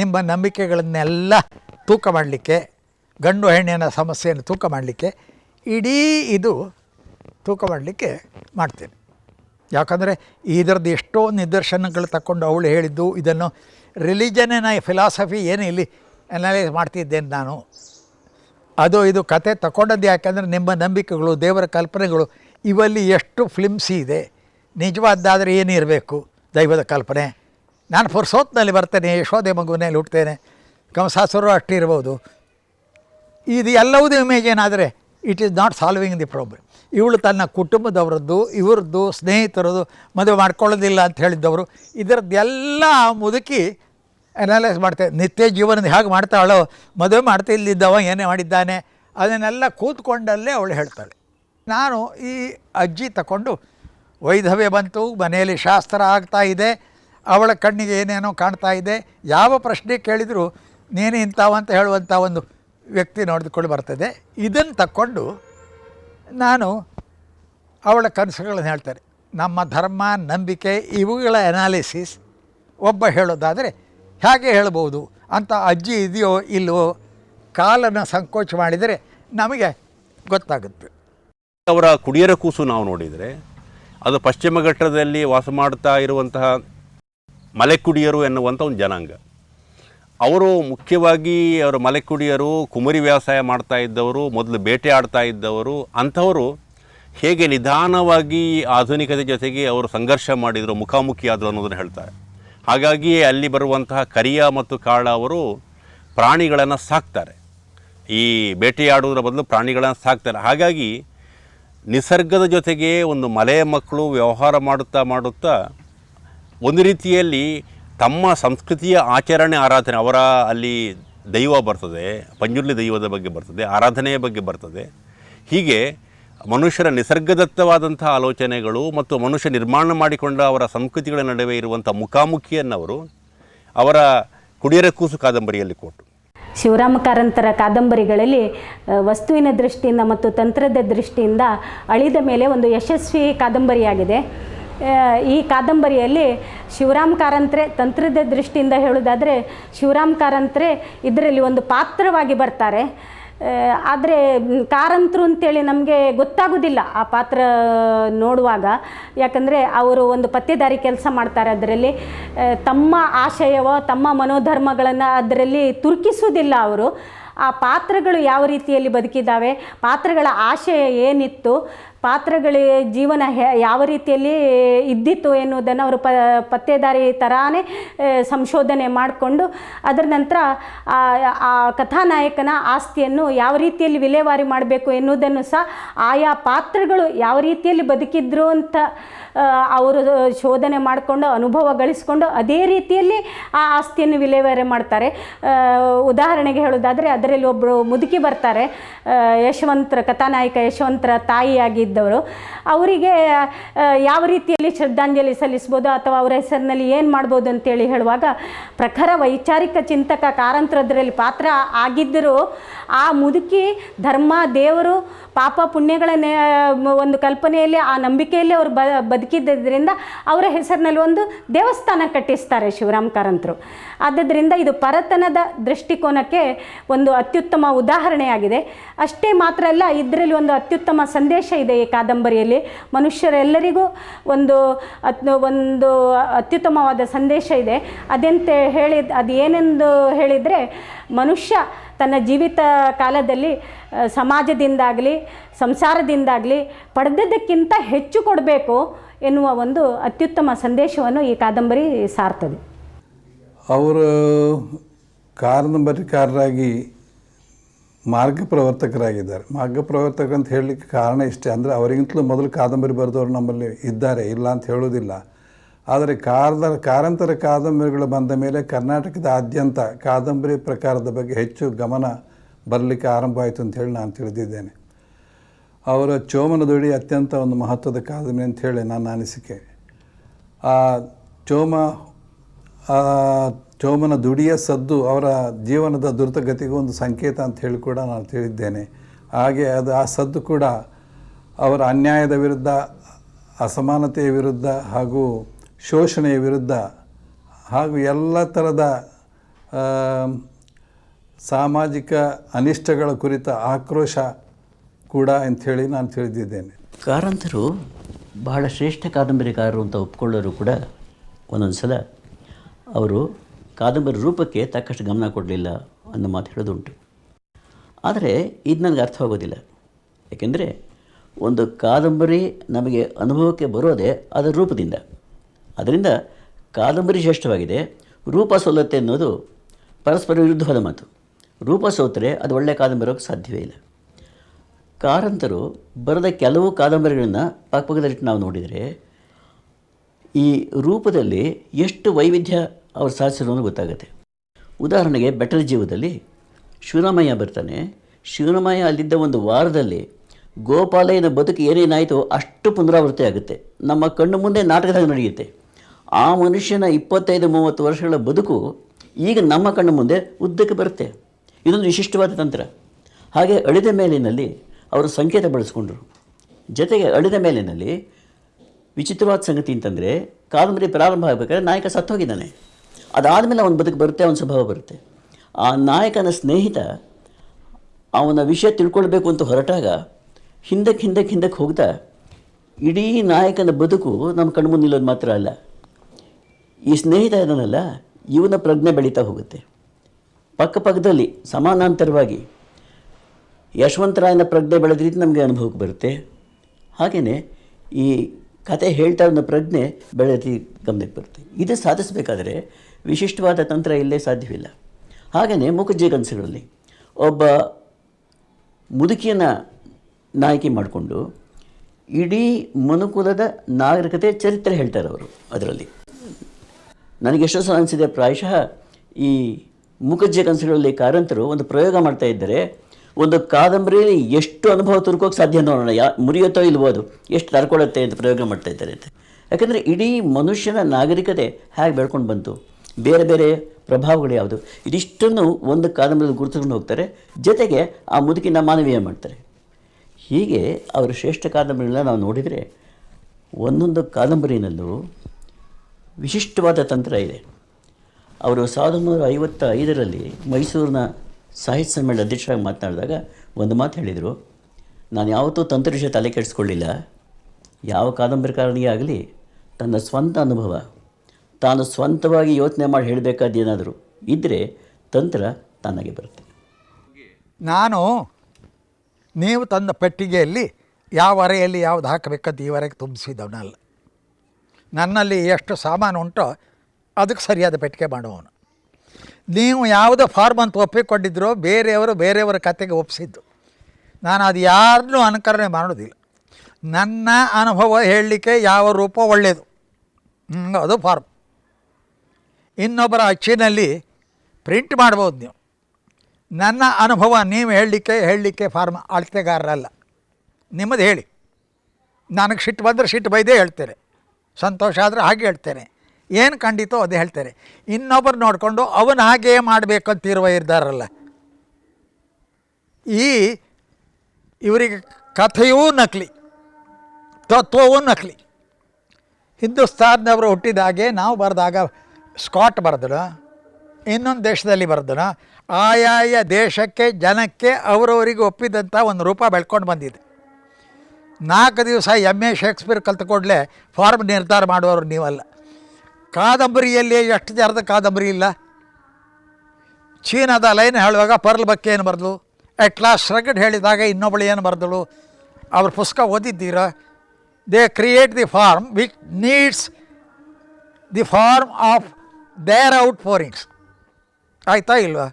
ನಿಮ್ಮ ನಂಬಿಕೆಗಳನ್ನೆಲ್ಲ ತೂಕ ಮಾಡಲಿಕ್ಕೆ, ಗಂಡು ಹೆಣ್ಣಿನ ಸಮಸ್ಯೆಯನ್ನು ತೂಕ ಮಾಡಲಿಕ್ಕೆ ಇಡೀ ಇದು ತೂಕ ಮಾಡಲಿಕ್ಕೆ ಮಾಡ್ತೇನೆ. ಯಾಕಂದರೆ ಇದರದ್ದು ಎಷ್ಟೋ ನಿದರ್ಶನಗಳು ತಗೊಂಡು ಅವಳು ಹೇಳಿದ್ದು, ಇದನ್ನು ರಿಲಿಜನ್ನಿನ ಫಿಲಾಸಫಿ ಏನು ಇಲ್ಲಿ ಅನಲೈಸ್ ಮಾಡ್ತಿದ್ದೇನೆ ನಾನು. ಅದು ಇದು ಕತೆ ತಗೊಂಡದ್ದು ಯಾಕೆಂದರೆ ನಿಮ್ಮ ನಂಬಿಕೆಗಳು, ದೇವರ ಕಲ್ಪನೆಗಳು ಇವಲ್ಲಿ ಎಷ್ಟು ಫ್ಲಿಮ್ಸಿ ಇದೆ. ನಿಜವಾದ್ದಾದರೆ ಏನಿರಬೇಕು ದೈವದ ಕಲ್ಪನೆ. ನಾನು ಫುರ್ಸೋತ್ನಲ್ಲಿ ಬರ್ತೇನೆ ಯಶೋದೆ ಮಗುವಿನಲ್ಲಿ ಹುಡ್ತೇನೆ ಕಂಸಾಸುರು ಅಷ್ಟಿರ್ಬೋದು ಇದು ಎಲ್ಲವುದು image ಏನಾದರೆ it is not solving the problem ಇವಳು ತನ್ನ ಕುಟುಂಬದವರದ್ದು, ಇವ್ರದ್ದು, ಸ್ನೇಹಿತರದ್ದು ಮದುವೆ ಮಾಡ್ಕೊಳ್ಳೋದಿಲ್ಲ ಅಂತ ಹೇಳಿದ್ದವರು ಇದರದ್ದೆಲ್ಲ ಮುದುಕಿ ಅನಲೈಸ್ ಮಾಡ್ತೇವೆ ನಿತ್ಯ ಜೀವನದ ಹೇಗೆ ಮಾಡ್ತಾಳೋ, ಮದುವೆ ಮಾಡ್ತಾ ಇಲ್ಲಿದ್ದವ ಏನೇ ಮಾಡಿದ್ದಾನೆ, ಅದನ್ನೆಲ್ಲ ಕೂತ್ಕೊಂಡಲ್ಲೇ ಅವಳು ಹೇಳ್ತಾಳೆ. ನಾನು ಈ ಅಜ್ಜಿ ತಗೊಂಡು ವೈಧವ್ಯ ಬಂತು, ಮನೆಯಲ್ಲಿ ಶಾಸ್ತ್ರ ಆಗ್ತಾ ಇದೆ, ಅವಳ ಕಣ್ಣಿಗೆ ಏನೇನೋ ಕಾಣ್ತಾ ಇದೆ, ಯಾವ ಪ್ರಶ್ನೆ ಕೇಳಿದರೂ ನೀನು ಇಂಥವು ಅಂತ ಹೇಳುವಂಥ ಒಂದು ವ್ಯಕ್ತಿ ನೋಡಿದುಕೊಂಡು ಬರ್ತದೆ. ಇದನ್ನು ತಕ್ಕೊಂಡು ನಾನು ಅವಳ ಕನಸುಗಳನ್ನು ಹೇಳ್ತಾರೆ ನಮ್ಮ ಧರ್ಮ, ನಂಬಿಕೆ, ಇವುಗಳ ಅನಾಲಿಸಿಸ್ ಒಬ್ಬ ಹೇಳೋದಾದರೆ ಹೇಗೆ ಹೇಳ್ಬೋದು ಅಂತ ಅಜ್ಜಿ ಇದೆಯೋ ಇಲ್ಲವೋ ಕಾಲನ್ನು ಸಂಕೋಚ ಮಾಡಿದರೆ ನಮಗೆ ಗೊತ್ತಾಗುತ್ತೆ. ಅವರ ಕುಡಿಯರ ಕೂಸು ನಾವು ನೋಡಿದರೆ, ಅದು ಪಶ್ಚಿಮ ಘಟ್ಟದಲ್ಲಿ ವಾಸ ಮಾಡ್ತಾ ಇರುವಂತಹ ಮಲೆಕುಡಿಯರು ಎನ್ನುವಂಥ ಒಂದು ಜನಾಂಗ. ಅವರು ಮುಖ್ಯವಾಗಿ ಅವರು ಮಲೆಕುಡಿಯರು, ಕುಮರಿ ವ್ಯವಸಾಯ ಮಾಡ್ತಾ ಇದ್ದವರು, ಮೊದಲು ಬೇಟೆ ಆಡ್ತಾ ಇದ್ದವರು, ಅಂಥವರು ಹೇಗೆ ನಿಧಾನವಾಗಿ ಆಧುನಿಕತೆ ಜೊತೆಗೆ ಅವರು ಸಂಘರ್ಷ ಮಾಡಿದರು, ಮುಖಾಮುಖಿ ಆದರು ಅನ್ನೋದನ್ನು ಹೇಳ್ತಾರೆ. ಹಾಗಾಗಿ ಅಲ್ಲಿ ಬರುವಂತಹ ಕರಿಯ ಮತ್ತು ಕಾಳ ಅವರು ಪ್ರಾಣಿಗಳನ್ನು ಸಾಕ್ತಾರೆ. ಈ ಬೇಟೆಯಾಡುವುದರ ಬದಲು ಪ್ರಾಣಿಗಳನ್ನು ಸಾಕ್ತಾರೆ. ಹಾಗಾಗಿ ನಿಸರ್ಗದ ಜೊತೆಗೆ ಒಂದು ಮಲೆಯ ಮಕ್ಕಳು ವ್ಯವಹಾರ ಮಾಡುತ್ತಾ ಮಾಡುತ್ತಾ ಒಂದು ರೀತಿಯಲ್ಲಿ ತಮ್ಮ ಸಂಸ್ಕೃತಿಯ ಆಚರಣೆ ಆರಾಧನೆ, ಅವರ ಅಲ್ಲಿ ದೈವ ಬರ್ತದೆ ಪಂಜುರ್ಲಿ ದೈವದ ಬಗ್ಗೆ ಬರ್ತದೆ, ಆರಾಧನೆಯ ಬಗ್ಗೆ ಬರ್ತದೆ. ಹೀಗೆ ಮನುಷ್ಯರ ನಿಸರ್ಗದತ್ತವಾದಂಥ ಆಲೋಚನೆಗಳು ಮತ್ತು ಮನುಷ್ಯ ನಿರ್ಮಾಣ ಮಾಡಿಕೊಂಡ ಅವರ ಸಂಸ್ಕೃತಿಗಳ ನಡುವೆ ಇರುವಂಥ ಮುಖಾಮುಖಿಯನ್ನವರು ಅವರ ಕುಡಿಯರ ಕೂಸು ಕಾದಂಬರಿಯಲ್ಲಿ ಕೊಟ್ಟು ಶಿವರಾಮ ಕಾರಂತರ ಕಾದಂಬರಿಗಳಲ್ಲಿ ವಸ್ತುವಿನ ದೃಷ್ಟಿಯಿಂದ ಮತ್ತು ತಂತ್ರದ ದೃಷ್ಟಿಯಿಂದ ಅಳಿದ ಮೇಲೆ ಒಂದು ಯಶಸ್ವಿ ಕಾದಂಬರಿಯಾಗಿದೆ. ಈ ಕಾದಂಬರಿಯಲ್ಲಿ ಶಿವರಾಮ್ ಕಾರಂತ್ರೆ ತಂತ್ರದ ದೃಷ್ಟಿಯಿಂದ ಹೇಳೋದಾದರೆ ಶಿವರಾಮ್ ಕಾರಂತ್ರೆ ಇದರಲ್ಲಿ ಒಂದು ಪಾತ್ರವಾಗಿ ಬರ್ತಾರೆ. ಆದರೆ ಕಾರಂತರು ಅಂತೇಳಿ ನಮಗೆ ಗೊತ್ತಾಗೋದಿಲ್ಲ ಆ ಪಾತ್ರ ನೋಡುವಾಗ. ಯಾಕಂದರೆ ಅವರು ಒಂದು ಪತ್ತೇದಾರಿ ಕೆಲಸ ಮಾಡ್ತಾರೆ ಅದರಲ್ಲಿ. ತಮ್ಮ ಆಶಯವ, ತಮ್ಮ ಮನೋಧರ್ಮಗಳನ್ನು ಅದರಲ್ಲಿ ತುರ್ಕಿಸುವುದಿಲ್ಲ ಅವರು. ಆ ಪಾತ್ರಗಳು ಯಾವ ರೀತಿಯಲ್ಲಿ ಬದುಕಿದ್ದಾವೆ ಪಾತ್ರಗಳ ಆಶಯ ಏನಿತ್ತು? ಪಾತ್ರಗಳ ಜೀವನ ಯಾವ ರೀತಿಯಲ್ಲಿ ಇದ್ದಿತ್ತು ಎನ್ನುವುದನ್ನು ಅವರು ಪ ಪತ್ತೇದಾರಿ ಥರಾನೇ ಸಂಶೋಧನೆ ಮಾಡಿಕೊಂಡು ಅದರ ನಂತರ ಆ ಕಥಾನಾಯಕನ ಆಸ್ತಿಯನ್ನು ಯಾವ ರೀತಿಯಲ್ಲಿ ವಿಲೇವಾರಿ ಮಾಡಬೇಕು ಎನ್ನುವುದನ್ನು ಸಹ ಆಯಾ ಪಾತ್ರಗಳು ಯಾವ ರೀತಿಯಲ್ಲಿ ಬದುಕಿದ್ರು ಅಂತ ಅವರು ಶೋಧನೆ ಮಾಡಿಕೊಂಡು, ಅನುಭವ ಗಳಿಸ್ಕೊಂಡು ಅದೇ ರೀತಿಯಲ್ಲಿ ಆ ಆಸ್ತಿಯನ್ನು ವಿಲೇವಾರಿ ಮಾಡ್ತಾರೆ. ಉದಾಹರಣೆಗೆ ಹೇಳೋದಾದರೆ ಅದರಲ್ಲಿ ಒಬ್ಬರು ಮುದುಕಿ ಬರ್ತಾರೆ. ಯಶವಂತರ ಕಥಾನಾಯಕ ಯಶವಂತರ ತಾಯಿಯಾಗಿದ್ದವರು ಅವರಿಗೆ ಯಾವ ರೀತಿಯಲ್ಲಿ ಶ್ರದ್ಧಾಂಜಲಿ ಸಲ್ಲಿಸ್ಬೋದು ಅಥವಾ ಅವರ ಹೆಸರಿನಲ್ಲಿ ಏನು ಮಾಡ್ಬೋದು ಅಂತೇಳಿ ಹೇಳುವಾಗ, ಪ್ರಖರ ವೈಚಾರಿಕ ಚಿಂತಕ ಕಾರಂತರದ್ರಲ್ಲಿ ಪಾತ್ರ ಆಗಿದ್ದರೂ ಆ ಮುದುಕಿ, ಧರ್ಮ, ದೇವರು, ಪಾಪ ಪುಣ್ಯಗಳ ಒಂದು ಕಲ್ಪನೆಯಲ್ಲಿ, ಆ ನಂಬಿಕೆಯಲ್ಲಿ ಅವರು ಬ, ಬದುಕಿದ್ದರಿಂದ ಅವರ ಹೆಸರಿನಲ್ಲಿ ಒಂದು ದೇವಸ್ಥಾನ ಕಟ್ಟಿಸ್ತಾರೆ ಶಿವರಾಮ್ ಕಾರಂತರು. ಆದ್ದರಿಂದ ಇದು ಪರತನದ ದೃಷ್ಟಿಕೋನಕ್ಕೆ ಒಂದು ಅತ್ಯುತ್ತಮ ಉದಾಹರಣೆಯಾಗಿದೆ. ಅಷ್ಟೇ ಮಾತ್ರ ಅಲ್ಲ, ಇದರಲ್ಲಿ ಒಂದು ಅತ್ಯುತ್ತಮ ಸಂದೇಶ ಇದೆ ಕಾದಂಬರಿಯಲ್ಲಿ ಮನುಷ್ಯರೆಲ್ಲರಿಗೂ ಒಂದು ಅತ್ ಒಂದು ಅತ್ಯುತ್ತಮವಾದ ಸಂದೇಶ ಇದೆ. ಅದೆಂತ ಹೇಳಿದ ಅದು ಏನೆಂದು ಹೇಳಿದರೆ, ಮನುಷ್ಯ ತನ್ನ ಜೀವಿತ ಕಾಲದಲ್ಲಿ ಸಮಾಜದಿಂದಾಗಲಿ, ಸಂಸಾರದಿಂದಾಗಲಿ ಪಡೆದದ್ದಕ್ಕಿಂತ ಹೆಚ್ಚು ಕೊಡಬೇಕು ಎನ್ನುವ ಒಂದು ಅತ್ಯುತ್ತಮ ಸಂದೇಶವನ್ನು ಈ ಕಾದಂಬರಿ ಸಾರ್ತದೆ. ಅವರು ಕಾದಂಬರಿಕಾರರಾಗಿ ಮಾರ್ಗ ಪ್ರವರ್ತಕರಾಗಿದ್ದಾರೆ ಮಾರ್ಗ ಪ್ರವರ್ತಕರು ಅಂತ ಹೇಳಲಿಕ್ಕೆ ಕಾರಣ ಇಷ್ಟೇ. ಅಂದರೆ ಅವರಿಗಿಂತಲೂ ಮೊದಲು ಕಾದಂಬರಿ ಬರೆದವರು ನಮ್ಮಲ್ಲಿ ಇದ್ದಾರೆ. ಇಲ್ಲ ಅಂತ ಹೇಳೋದಿಲ್ಲ ಆದರೆ ಕಾರದ, ಕಾರಂತರ ಕಾದಂಬರಿಗಳು ಬಂದ ಮೇಲೆ ಕರ್ನಾಟಕದಾದ್ಯಂತ ಕಾದಂಬರಿ ಪ್ರಕಾರದ ಬಗ್ಗೆ ಹೆಚ್ಚು ಗಮನ ಬರಲಿಕ್ಕೆ ಆರಂಭ ಆಯಿತು ಅಂತ ಹೇಳಿ ನಾನು ತಿಳಿದಿದ್ದೇನೆ. ಅವರ ಚೋಮನ ದುಡಿ ಅತ್ಯಂತ ಒಂದು ಮಹತ್ವದ ಕಾದಂಬರಿ ಅಂತ ಹೇಳಿ ನನ್ನ ಅನಿಸಿಕೆ. ಆ, ಚೋಮ ಚೋಮನ ದುಡಿಯ ಸದ್ದು ಅವರ ಜೀವನದ ದುರಿತಗತಿಗೂ ಒಂದು ಸಂಕೇತ ಅಂತ ಹೇಳಿ ಕೂಡ ನಾನು ತಿಳಿದ್ದೇನೆ. ಹಾಗೆ ಅದು ಆ ಸದ್ದು ಕೂಡ ಅವರ ಅನ್ಯಾಯದ ವಿರುದ್ಧ, ಅಸಮಾನತೆಯ ವಿರುದ್ಧ ಹಾಗೂ ಶೋಷಣೆಯ ವಿರುದ್ಧ ಹಾಗೂ ಎಲ್ಲ ಥರದ ಸಾಮಾಜಿಕ ಅನಿಷ್ಟಗಳ ಕುರಿತ ಆಕ್ರೋಶ ಕೂಡ ಅಂಥೇಳಿ ನಾನು ತಿಳಿದಿದ್ದೇನೆ. ಕಾರಂತರು ಬಹಳ ಶ್ರೇಷ್ಠ ಕಾದಂಬರಿಕಾರರು ಅಂತ ಒಪ್ಕೊಳ್ಳೋರು ಕೂಡ ಒಂದೊಂದು ಸಲ ಅವರು ಕಾದಂಬರಿ ರೂಪಕ್ಕೆ ತಕ್ಕಷ್ಟು ಗಮನ ಕೊಡಲಿಲ್ಲ ಅನ್ನೋ ಮಾತು ಹೇಳೋದುಂಟು. ಆದರೆ ಇದು ನನಗೆ ಅರ್ಥವಾಗೋದಿಲ್ಲ. ಏಕೆಂದರೆ ಒಂದು ಕಾದಂಬರಿ ನಮಗೆ ಅನುಭವಕ್ಕೆ ಬರೋದೇ ಅದರ ರೂಪದಿಂದ. ಅದರಿಂದ ಕಾದಂಬರಿ ಶ್ರೇಷ್ಠವಾಗಿದೆ, ರೂಪ ಸೋಲತ್ತೆ ಅನ್ನೋದು ಪರಸ್ಪರ ವಿರುದ್ಧವಾದ ಮಾತು. ರೂಪ ಸೋತರೆ ಅದು ಒಳ್ಳೆಯ ಕಾದಂಬರಿ ಹೋಗೋಕ್ಕೆ ಸಾಧ್ಯವೇ ಇಲ್ಲ. ಕಾರಂತರು ಬರೆದ ಕೆಲವು ಕಾದಂಬರಿಗಳನ್ನು ಪಕ್ಕಪಕ್ಕದಲ್ಲಿಟ್ಟು ನಾವು ನೋಡಿದರೆ ಈ ರೂಪದಲ್ಲಿ ಎಷ್ಟು ವೈವಿಧ್ಯ ಅವರು ಸಾಧಿಸಿರೋದು ಗೊತ್ತಾಗುತ್ತೆ. ಉದಾಹರಣೆಗೆ ಬೆಟರ್ ಜೀವದಲ್ಲಿ ಶಿವರಾಮಯ್ಯ ಬರ್ತಾನೆ. ಶಿವರಾಮಯ್ಯ ಅಲ್ಲಿದ್ದ ಒಂದು ವಾರದಲ್ಲಿ ಗೋಪಾಲಯ್ಯನ ಬದುಕು ಏನೇನಾಯಿತು ಅಷ್ಟು ಪುನರಾವೃತ್ತಿ ಆಗುತ್ತೆ. ನಮ್ಮ ಕಣ್ಣು ಮುಂದೆ ನಾಟಕದಾಗ ನಡೆಯುತ್ತೆ. ಆ ಮನುಷ್ಯನ ಇಪ್ಪತ್ತೈದು, ಮೂವತ್ತು ವರ್ಷಗಳ ಬದುಕು ಈಗ ನಮ್ಮ ಕಣ್ಣು ಮುಂದೆ ಉದ್ದಕ್ಕೆ ಬರುತ್ತೆ. ಇದೊಂದು ವಿಶಿಷ್ಟವಾದ ತಂತ್ರ. ಹಾಗೆ ಅಳಿದ ಮೇಲಿನಲ್ಲಿ ಅವರು ಸಂಕೇತ ಬಳಸ್ಕೊಂಡ್ರು. ಜೊತೆಗೆ ಅಳಿದ ಮೇಲಿನಲ್ಲಿ ವಿಚಿತ್ರವಾದ ಸಂಗತಿ ಅಂತಂದರೆ ಕಾದಂಬರಿ ಪ್ರಾರಂಭ ಆಗಬೇಕಾದ್ರೆ ನಾಯಕ ಸತ್ತೋಗಿದ್ದಾನೆ. ಅದಾದಮೇಲೆ ಅವನ ಬದುಕು ಬರುತ್ತೆ, ಅವನ ಸ್ವಭಾವ ಬರುತ್ತೆ. ಆ ನಾಯಕನ ಸ್ನೇಹಿತ ಅವನ ವಿಷಯ ತಿಳ್ಕೊಳ್ಬೇಕು ಅಂತ ಹೊರಟಾಗ ಹಿಂದಕ್ಕೆ ಹಿಂದಕ್ಕೆ ಹಿಂದಕ್ಕೆ ಹೋಗ್ತಾ ಇಡೀ ನಾಯಕನ ಬದುಕು ನಮ್ಮ ಕಣ್ಮುಂದೆ ನಿಲ್ಲೋದು ಮಾತ್ರ ಅಲ್ಲ. ಈ ಸ್ನೇಹಿತ ಇದನ್ನಲ್ಲ ಇವನ ಪ್ರಜ್ಞೆ ಬೆಳೀತಾ ಹೋಗುತ್ತೆ. ಪಕ್ಕ ಪಕ್ಕದಲ್ಲಿ ಸಮಾನಾಂತರವಾಗಿ ಯಶವಂತರಾಯನ ಪ್ರಜ್ಞೆ ಬೆಳೆದ ರೀತಿ ನಮಗೆ ಅನುಭವಕ್ಕೆ ಬರುತ್ತೆ. ಹಾಗೆಯೇ ಈ ಕತೆ ಹೇಳ್ತಾ ಇರೋ ಪ್ರಜ್ಞೆ ಬೆಳೆದ ಗಮನಕ್ಕೆ ಬರುತ್ತೆ. ಇದು ಸಾಧಿಸಬೇಕಾದರೆ ವಿಶಿಷ್ಟವಾದ ತಂತ್ರ ಇಲ್ಲೇ ಸಾಧ್ಯವಿಲ್ಲ. ಹಾಗೆಯೇ ಮುಖಜ್ಜಿ ಕನಸುಗಳಲ್ಲಿ ಒಬ್ಬ ಮುದುಕಿಯನ್ನು ನಾಯಕಿ ಮಾಡಿಕೊಂಡು ಇಡೀ ಮನುಕುಲದ ನಾಗರಿಕತೆ ಚರಿತ್ರೆ ಹೇಳ್ತಾರೆ ಅವರು ಅದರಲ್ಲಿ. ನನಗೆ ಎಷ್ಟೋ ಸಲ ಅನಿಸಿದೆ, ಪ್ರಾಯಶಃ ಈ ಮುಖಜ್ಜೆ ಕನಸುಗಳಲ್ಲಿ ಕಾರಂತರು ಒಂದು ಪ್ರಯೋಗ ಮಾಡ್ತಾ ಇದ್ದರೆ ಒಂದು ಕಾದಂಬರಿಯಲ್ಲಿ ಎಷ್ಟು ಅನುಭವ ತುರ್ಕೋಕೆ ಸಾಧ್ಯ ನೋಡೋಣ. ಯಾ, ಮುರಿಯುತ್ತೋ ಇಲ್ವೋ ಅದು, ಎಷ್ಟು ತರ್ಕೊಳ್ಳುತ್ತೆ ಅಂತ ಪ್ರಯೋಗ ಮಾಡ್ತಾ ಇದ್ದಾರೆ ಅಂತ. ಯಾಕಂದರೆ ಇಡೀ ಮನುಷ್ಯನ ನಾಗರಿಕತೆ ಹೇಗೆ ಬೆಳ್ಕೊಂಡು ಬಂತು? ಬೇರೆ ಬೇರೆ ಪ್ರಭಾವಗಳು ಯಾವುದು? ಇದಿಷ್ಟನ್ನು ಒಂದು ಕಾದಂಬರಿಯಲ್ಲಿ ಗುರುತಿಸ್ಕೊಂಡು ಹೋಗ್ತಾರೆ. ಜೊತೆಗೆ ಆ ಮುದುಕಿನ ಮಾನವೀಯ ಮಾಡ್ತಾರೆ. ಹೀಗೆ ಅವರ ಶ್ರೇಷ್ಠ ಕಾದಂಬರಿಗಳನ್ನ ನಾವು ನೋಡಿದರೆ ಒಂದೊಂದು ಕಾದಂಬರಿನಲ್ಲೂ ವಿಶಿಷ್ಟವಾದ ತಂತ್ರ ಇದೆ. ಅವರು ಸಾವಿರದ ಒಂಬೈನೂರ ಐವತ್ತ ಐದರಲ್ಲಿ ಮೈಸೂರಿನ ಸಾಹಿತ್ಯ ಸಮ್ಮೇಳನ ಅಧ್ಯಕ್ಷರಾಗಿ ಮಾತನಾಡಿದಾಗ ಒಂದು ಮಾತು ಹೇಳಿದರು, ನಾನು ಯಾವತ್ತೂ ತಂತ್ರ ವಿಷಯ ತಲೆ ಕೆಡಿಸ್ಕೊಳ್ಳಿಲ್ಲ. ಯಾವ ಕಾದಂಬರಿಕಾರನಿಗೆ ಆಗಲಿ, ತನ್ನ ಸ್ವಂತ ಅನುಭವ ತಾನು ಸ್ವಂತವಾಗಿ ಯೋಚನೆ ಮಾಡಿ ಹೇಳಬೇಕಾದ ಏನಾದರೂ ಇದ್ದರೆ ತಂತ್ರ ತನಗೆ ಬರುತ್ತೆ. ನಾನು, ನೀವು ತಂದ ಪೆಟ್ಟಿಗೆಯಲ್ಲಿ ಯಾವ ಅರೆಯಲ್ಲಿ ಯಾವ್ದು ಹಾಕಬೇಕಂತ ಈವರೆಗೆ ತುಂಬಿಸಿದವನಲ್ಲ. ನನ್ನಲ್ಲಿ ಎಷ್ಟು ಸಾಮಾನು ಉಂಟೋ ಅದಕ್ಕೆ ಸರಿಯಾದ ಪೆಟ್ಟಿಗೆ ಮಾಡುವವನು ನೀವು ಯಾವುದೋ ಫಾರ್ಮ್ ಅಂತ ಒಪ್ಪಿಕೊಂಡಿದ್ರೋ ಬೇರೆಯವರು ಬೇರೆಯವರ ಕತೆಗೆ ಒಪ್ಪಿಸಿದ್ದು ನಾನು ಅದು ಯಾರನ್ನೂ ಅನುಕರಣೆ ಮಾಡೋದಿಲ್ಲ. ನನ್ನ ಅನುಭವ ಹೇಳಲಿಕ್ಕೆ ಯಾವ ರೂಪ ಒಳ್ಳೆಯದು. ಅದು ಫಾರ್ಮ್. ಇನ್ನೊಬ್ಬರ ಅಚ್ಚಿನಲ್ಲಿ ಪ್ರಿಂಟ್ ಮಾಡ್ಬೋದು ನೀವು. ನನ್ನ ಅನುಭವ ನೀವು ಹೇಳಲಿಕ್ಕೆ ಹೇಳಲಿಕ್ಕೆ ಫಾರ್ಮ್ ಅಳತೆಗಾರರಲ್ಲ ನಿಮ್ಮದು ಹೇಳಿ. ನನಗೆ ಸಿಟ್ಟು ಬಂದರೆ ಸಿಟ್ಟು ಬೈದೇ ಹೇಳ್ತೇನೆ. ಸಂತೋಷ ಆದರೆ ಹಾಗೆ ಹೇಳ್ತೇನೆ. ಏನು ಕಂಡಿತೋ ಅದೇ ಹೇಳ್ತೇನೆ. ಇನ್ನೊಬ್ಬರು ನೋಡಿಕೊಂಡು ಅವನು ಹಾಗೇ ಮಾಡಬೇಕಂತಿರುವ ಇದ್ದಾರಲ್ಲ ಈ ಇವರಿಗೆ ಕಥೆಯೂ ನಕಲಿ, ತತ್ವವೂ ನಕಲಿ. ಹಿಂದೂಸ್ತಾನದವರು ಹುಟ್ಟಿದಾಗೆ ನಾವು ಬರೆದಾಗ ಸ್ಕಾಟ್ ಬರೆದನು? ಇನ್ನೊಂದು ದೇಶದಲ್ಲಿ ಬರೆದನು? ಆಯಾಯ ದೇಶಕ್ಕೆ ಜನಕ್ಕೆ ಅವರವರಿಗೆ ಒಪ್ಪಿದಂಥ ಒಂದು ರೂಪ ಬೆಳ್ಕೊಂಡು ಬಂದಿದೆ. ನಾಲ್ಕು ದಿವಸ ಎಂ ಎ ಶೇಕ್ಸ್ಪಿಯರ್ ಕಲ್ತ್ಕೊಡ್ಲೆ ಫಾರ್ಮ್ ನಿರ್ಧಾರ ಮಾಡುವವರು ನೀವಲ್ಲ. ಕಾದಂಬರಿಯಲ್ಲಿ ಎಷ್ಟು ಜನದ ಕಾದಂಬರಿ ಇಲ್ಲ? ಚೀನಾದ ಲೈನ್ ಹೇಳುವಾಗ ಪರ್ಲ್ ಬಕ್ಕೆ ಏನು ಬರೆದು ಎಟ್ ಲಾಸ್ಟ್ ಹೇಳಿದಾಗ ಇನ್ನೊಬ್ಬಳು ಏನು ಬರೆದಳು? ಅವ್ರ ಪುಸ್ತಕ ಓದಿದ್ದೀರಾ? They create the form which needs the form of their outpourings ಆಯಿತಾ ಇಲ್ವಾ?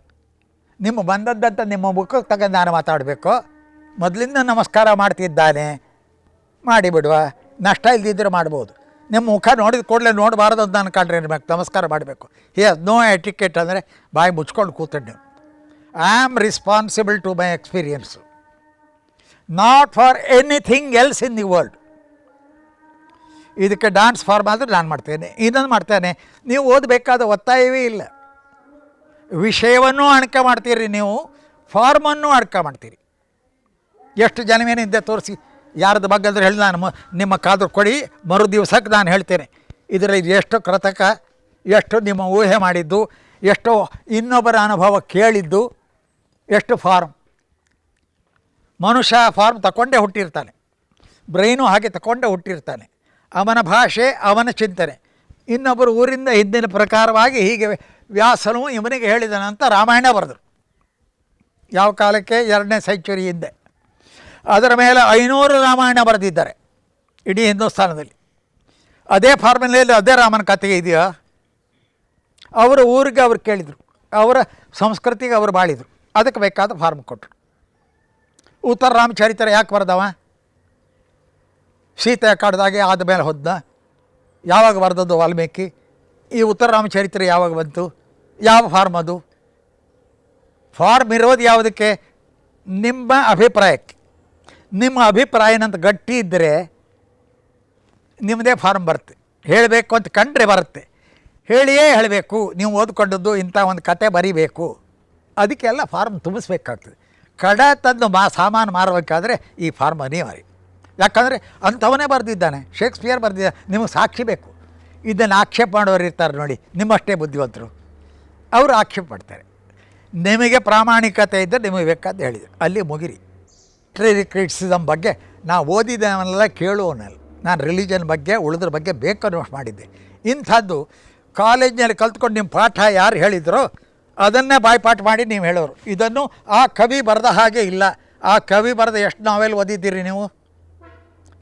ನಿಮ್ಮ ಬಂದದ್ದಂತ ನಿಮ್ಮ ಮುಖಕ್ಕೆ ತಗೊಂಡು ನಾನು ಮಾತಾಡಬೇಕು. ಮೊದಲಿಂದ ನಮಸ್ಕಾರ ಮಾಡ್ತಿದ್ದಾನೆ. ಮಾಡಿಬಿಡುವ ನಷ್ಟ ಇಲ್ಲದಿದ್ದರೆ ಮಾಡ್ಬೋದು. ನಿಮ್ಮ ಮುಖ ನೋಡಿದ ಕೂಡಲೇ ನೋಡಬಾರ್ದು ಅಂತ ಅನ್ಕೊಂಡ್ರೆ ಇರ್ಬೇಕು ನಮಸ್ಕಾರ ಮಾಡಬೇಕು. ಹೇ ನೋ ಎಟಿಕೆಟ್ ಅಂದರೆ ಬಾಯಿ ಮುಚ್ಕೊಂಡು ಕೂತಂಡು ನೀವು. I am responsible to my experience not for anything else in the world ಇದಕ್ಕೆ ಡಾನ್ಸ್ ಫಾರ್ಮ್ ಆದರೆ ನಾನು ಮಾಡ್ತೇನೆ, ಇದನ್ನು ಮಾಡ್ತೇನೆ. ನೀವು ಓದಬೇಕಾದ ಒತ್ತಾಯವೇ ಇಲ್ಲ. ವಿಷಯವನ್ನು ಅಣಕ ಮಾಡ್ತೀರಿ ನೀವು ಫಾರ್ಮನ್ನು ಅಡ್ಕ ಮಾಡ್ತೀರಿ. ಎಷ್ಟು ಜನವೇನಿದ್ದೆ ತೋರಿಸಿ, ಯಾರ್ದು ಬಗ್ಗೆ ಅಂದ್ರೆ ಹೇಳಿ ನಾನು ನಿಮ್ಮ ಕಾದು ಕೊಡಿ ಮರು ದಿವಸಕ್ಕೆ ನಾನು ಹೇಳ್ತೇನೆ. ಇದರಲ್ಲಿ ಎಷ್ಟು ಕೃತಕ, ಎಷ್ಟು ನಿಮ್ಮ ಊಹೆ ಮಾಡಿದ್ದು, ಎಷ್ಟು ಇನ್ನೊಬ್ಬರ ಅನುಭವ ಕೇಳಿದ್ದು, ಎಷ್ಟು ಫಾರ್ಮ್ ಮನುಷ್ಯ ಫಾರ್ಮ್ ತಗೊಂಡೇ ಹುಟ್ಟಿರ್ತಾನೆ. ಬ್ರೈನು ಹಾಗೆ ತಗೊಂಡೇ ಹುಟ್ಟಿರ್ತಾನೆ. ಅವನ ಭಾಷೆ, ಅವನ ಚಿಂತನೆ. ಇನ್ನೊಬ್ಬರು ಊರಿಂದ ಹಿಂದಿನ ಪ್ರಕಾರವಾಗಿ ಹೀಗೆ ವ್ಯಾಸನು ಇವನಿಗೆ ಅಂತ ರಾಮಾಯಣ ಬರೆದರು. ಯಾವ ಕಾಲಕ್ಕೆ? ಎರಡನೇ ಸೆಂಚುರಿ ಹಿಂದೆ. ಅದರ ಮೇಲೆ ಐನೂರು ರಾಮಾಯಣ ಬರೆದಿದ್ದಾರೆ, ಇಡೀ ಹಿಂದೂಸ್ಥಾನದಲ್ಲಿ ಅದೇ ಫಾರ್ಮುಲೆಯಲ್ಲಿ ಅದೇ ರಾಮನ ಕಥೆ ಇದೆಯಾ? ಅವರ ಊರಿಗೆ ಅವ್ರು ಕೇಳಿದರು. ಅವರ ಸಂಸ್ಕೃತಿಗೆ ಅವರು ಬಾಳಿದರು. ಅದಕ್ಕೆ ಬೇಕಾದ ಫಾರ್ಮ್ ಕೊಟ್ಟರು. ಉತ್ತರ ರಾಮಚರಿತ್ರೆ ಯಾಕೆ ಬರೆದವ? ಸೀತೆ ಕಾಡ್ದಾಗೆ ಆದಮೇಲೆ ಹೊದ್ದ ಯಾವಾಗ ಬರೆದದ್ದು ವಾಲ್ಮೀಕಿ? ಈ ಉತ್ತರ ರಾಮಚರಿತ್ರೆ ಯಾವಾಗ ಬಂತು? ಯಾವ ಫಾರ್ಮ್ ಅದು? ಫಾರ್ಮ್ ಇರೋದು ಯಾವುದಕ್ಕೆ? ನಿಮ್ಮ ಅಭಿಪ್ರಾಯಕ್ಕೆ. ನಿಮ್ಮ ಅಭಿಪ್ರಾಯನಂತ ಗಟ್ಟಿ ಇದ್ದರೆ ನಿಮ್ಮದೇ ಫಾರ್ಮ್ ಬರುತ್ತೆ. ಹೇಳಬೇಕು ಅಂತ ಕಂಡ್ರೆ ಬರುತ್ತೆ. ಹೇಳಿಯೇ ಹೇಳಬೇಕು. ನೀವು ಓದ್ಕೊಂಡದ್ದು ಇಂಥ ಒಂದು ಕತೆ ಬರಿಬೇಕು. ಅದಕ್ಕೆಲ್ಲ ಫಾರ್ಮ್ ತುಂಬಿಸ್ಬೇಕಾಗ್ತದೆ. ಕಡ ತಂದು ಮಾ ಸಾಮಾನು ಮಾರಬೇಕಾದ್ರೆ ಈ ಫಾರ್ಮ್ ಅನಿವಾರ್ಯ. ಯಾಕಂದರೆ ಅಂಥವನೇ ಬರೆದಿದ್ದಾನೆ, ಶೇಕ್ಸ್ಪಿಯರ್ ಬರೆದಿದ್ದ, ನಿಮಗೆ ಸಾಕ್ಷಿ ಬೇಕು. ಇದನ್ನು ಆಕ್ಷೇಪ ಮಾಡೋರು ಇರ್ತಾರೆ ನೋಡಿ, ನಿಮ್ಮಷ್ಟೇ ಬುದ್ಧಿವಂತರು. ಅವರು ಆಕ್ಷೇಪ ಮಾಡ್ತಾರೆ ನಿಮಗೆ ಪ್ರಾಮಾಣಿಕತೆ ಇದ್ದರೆ ನಿಮಗೆ ಬೇಕಾದ ಹೇಳಿದೆ ಅಲ್ಲಿ ಮುಗಿರಿ. ಟ್ರೇರಿ ಕ್ರಿಟಿಸಿಸಮ್ ಬಗ್ಗೆ ನಾನು ಓದಿದವನ್ನೆಲ್ಲ ಕೇಳುವವನಲ್ಲ. ನಾನು ರಿಲಿಜನ್ ಬಗ್ಗೆ, ಉಳಿದ್ರ ಬಗ್ಗೆ ಬೇಕನ್ನು ಮಾಡಿದ್ದೆ. ಇಂಥದ್ದು ಕಾಲೇಜಿನಲ್ಲಿ ಕಲ್ತ್ಕೊಂಡು ನಿಮ್ಮ ಪಾಠ ಯಾರು ಹೇಳಿದ್ರೋ, ಅದನ್ನೇ ಬಾಯ್ಪಾಠ ಮಾಡಿ ನೀವು ಹೇಳೋರು. ಇದನ್ನು ಆ ಕವಿ ಬರೆದ ಹಾಗೆ ಇಲ್ಲ. ಆ ಕವಿ ಬರೆದ ಎಷ್ಟು ನಾವೆಲ್ ಓದಿದ್ದೀರಿ ನೀವು?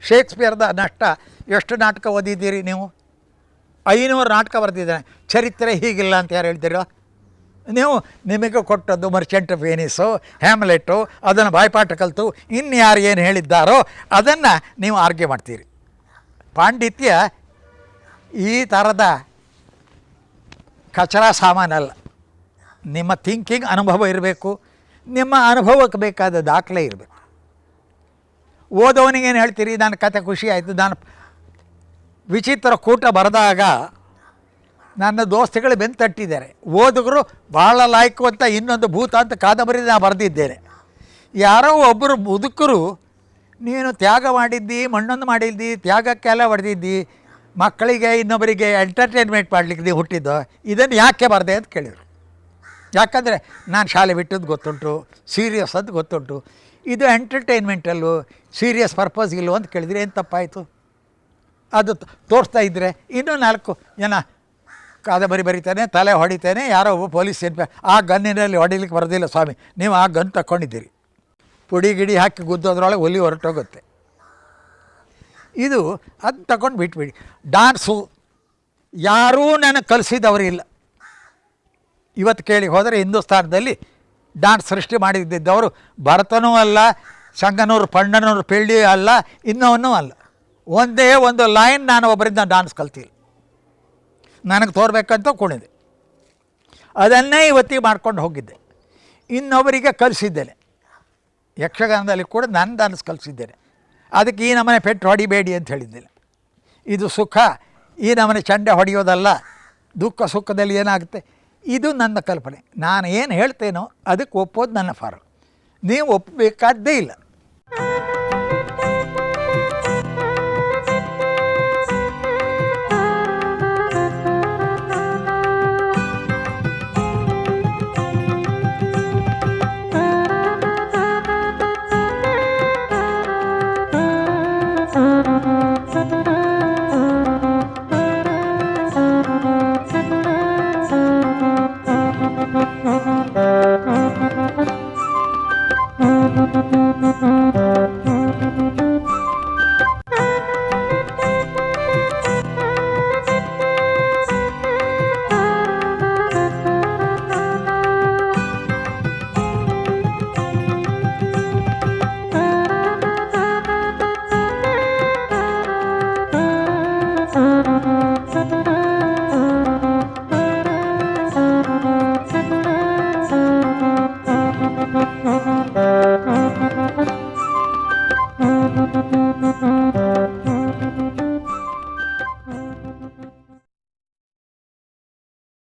ಶೇಕ್ಸ್ಪಿಯರ್ದ ನಷ್ಟ. ಎಷ್ಟು ನಾಟಕ ಓದಿದ್ದೀರಿ ನೀವು? ಐನೂರು ನಾಟಕ ಬರೆದಿದ್ದಾನೆ. ಚರಿತ್ರೆ ಹೀಗಿಲ್ಲ ಅಂತ ಯಾರು ಹೇಳ್ತೀರೋ? ನೀವು ನಿಮಗೆ ಕೊಟ್ಟದ್ದು ಮರ್ಚೆಂಟ್ ಆಫ್ ಹ್ಯಾಮ್ಲೆಟ್ಟು ಹ್ಯಾಮ್ಲೆಟು ಅದನ್ನು ಬಾಯ್ಪಾಠ ಕಲಿತು ಇನ್ನು ಯಾರು ಏನು ಹೇಳಿದ್ದಾರೋ ಅದನ್ನು ನೀವು ಆರ್ಗ್ಯ ಮಾಡ್ತೀರಿ. ಪಾಂಡಿತ್ಯ ಈ ಥರದ ಕಚರ ಸಾಮಾನಲ್ಲ. ನಿಮ್ಮ ಥಿಂಕಿಂಗ್ ಅನುಭವ ಇರಬೇಕು. ನಿಮ್ಮ ಅನುಭವಕ್ಕೆ ಬೇಕಾದ ದಾಖಲೆ ಇರಬೇಕು. ಓದೋನಿಗೇನು ಹೇಳ್ತೀರಿ? ನನ್ನ ಕತೆ ಖುಷಿ ಆಯಿತು ನಾನು ವಿಚಿತ್ರ ಕೂಟ ಬರೆದಾಗ ನನ್ನ ದೋಸ್ತಿಗಳು ಬೆನ್ನು ತಟ್ಟಿದ್ದಾರೆ ಓದುಗರು ಭಾಳ ಲಾಯ್ಕು ಅಂತ ಇನ್ನೊಂದು ಭೂತ ಅಂತ ಕಾದಂಬರಿ ನಾನು ಬರೆದಿದ್ದೇನೆ. ಯಾರೋ ಒಬ್ಬರು ಮುದುಕರು, ನೀನು ತ್ಯಾಗ ಮಾಡಿದ್ದಿ, ಮಣ್ಣೊಂದು ಮಾಡಿದ್ದಿ ತ್ಯಾಗಕ್ಕೆಲ್ಲ ಹೊಡೆದಿದ್ದಿ, ಮಕ್ಕಳಿಗೆ ಇನ್ನೊಬ್ಬರಿಗೆ ಎಂಟರ್ಟೈನ್ಮೆಂಟ್ ಮಾಡಲಿಕ್ಕೆ ನೀವು ಹುಟ್ಟಿದ್ದು, ಇದನ್ನು ಯಾಕೆ ಬರದೆ? ಅಂತ ಕೇಳಿದರು. ಯಾಕಂದರೆ ನಾನು ಶಾಲೆ ಬಿಟ್ಟದ್ದು ಗೊತ್ತುಂಟು ಸೀರಿಯಸ್ ಅಂತ ಗೊತ್ತುಂಟು. ಇದು ಎಂಟರ್ಟೈನ್ಮೆಂಟಲ್ಲೂ ಸೀರಿಯಸ್ ಪರ್ಪಸ್ ಇಲ್ಲೋ ಅಂತ ಕೇಳಿದ್ರೆ ಏನು ತಪ್ಪಾಯಿತು? ಅದು ತೋರಿಸ್ತಾ ಇದ್ದರೆ ಇನ್ನೂ ನಾಲ್ಕು ಜನ ಕಾದಂಬರಿ ಬರಿತಾನೆ, ತಲೆ ಹೊಡಿತಾನೆ, ಯಾರೋ ಒಬ್ಬ ಪೊಲೀಸ್ ಏನು ಆ ಗನ್ನಿನಲ್ಲಿ ಹೊಡಿಲಿಕ್ಕೆ ಬರೋದಿಲ್ಲ ಸ್ವಾಮಿ. ನೀವು ಆ ಗನ್ ತಗೊಂಡಿದ್ದೀರಿ ಪುಡಿ ಗಿಡಿ ಹಾಕಿ ಗುದ್ದೋದ್ರೊಳಗೆ ಒಲಿ ಹೊರಟೋಗುತ್ತೆ. ಇದು ಅದು ತಗೊಂಡು ಬಿಟ್ಬಿಡಿ. ಡಾನ್ಸು ಯಾರೂ ನನಗೆ ಕಲಿಸಿದವರಿಲ್ಲ ಇವತ್ತು ಕೇಳಿ ಹೋದರೆ ಹಿಂದೂಸ್ತಾನದಲ್ಲಿ ಡಾನ್ಸ್ ಸೃಷ್ಟಿ ಮಾಡಿದ್ದಿದ್ದವರು ಭರತನೂ ಅಲ್ಲ ಸಂಗನೂರು, ಪಣ್ಣನೂರು ಪೆಳ್ಳಿ ಅಲ್ಲ ಇನ್ನೂ ಅಲ್ಲ. ಒಂದೇ ಒಂದು ಲೈನ್ ನಾನು ಒಬ್ಬರಿಂದ ಡಾನ್ಸ್ ಕಲ್ತಿಲ್ಲ. ನನಗೆ ತೋರ್ಬೇಕಂತ ಕುಣಿದೆ ಅದನ್ನೇ ಇವತ್ತಿಗೆ ಮಾಡ್ಕೊಂಡು ಹೋಗಿದ್ದೆ. ಇನ್ನೊಬ್ಬರಿಗೆ ಕಲಿಸಿದ್ದೇನೆ. ಯಕ್ಷಗಾನದಲ್ಲಿ ಕೂಡ ನಾನು ಡಾನ್ಸ್ ಕಲಿಸಿದ್ದೇನೆ. ಅದಕ್ಕೆ ಈ ನಮನೆ ಪೆಟ್ಟು ಹೊಡಿಬೇಡಿ ಅಂತ ಹೇಳಿದ್ದಿಲ್ಲ. ಇದು ಸುಖ. ಈ ನಮನೆ ಚಂಡೆ ಹೊಡೆಯೋದಲ್ಲ. ದುಃಖ ಸುಖದಲ್ಲಿ ಏನಾಗುತ್ತೆ? ಇದು ನನ್ನ ಕಲ್ಪನೆ. ನಾನು ಏನು ಹೇಳ್ತೇನೋ ಅದಕ್ಕೆ ಒಪ್ಪೋದು ನನ್ನ ಫಾರ್ಮ್ ನೀವು ಒಪ್ಪಬೇಕಾದ್ದೇ ಇಲ್ಲ.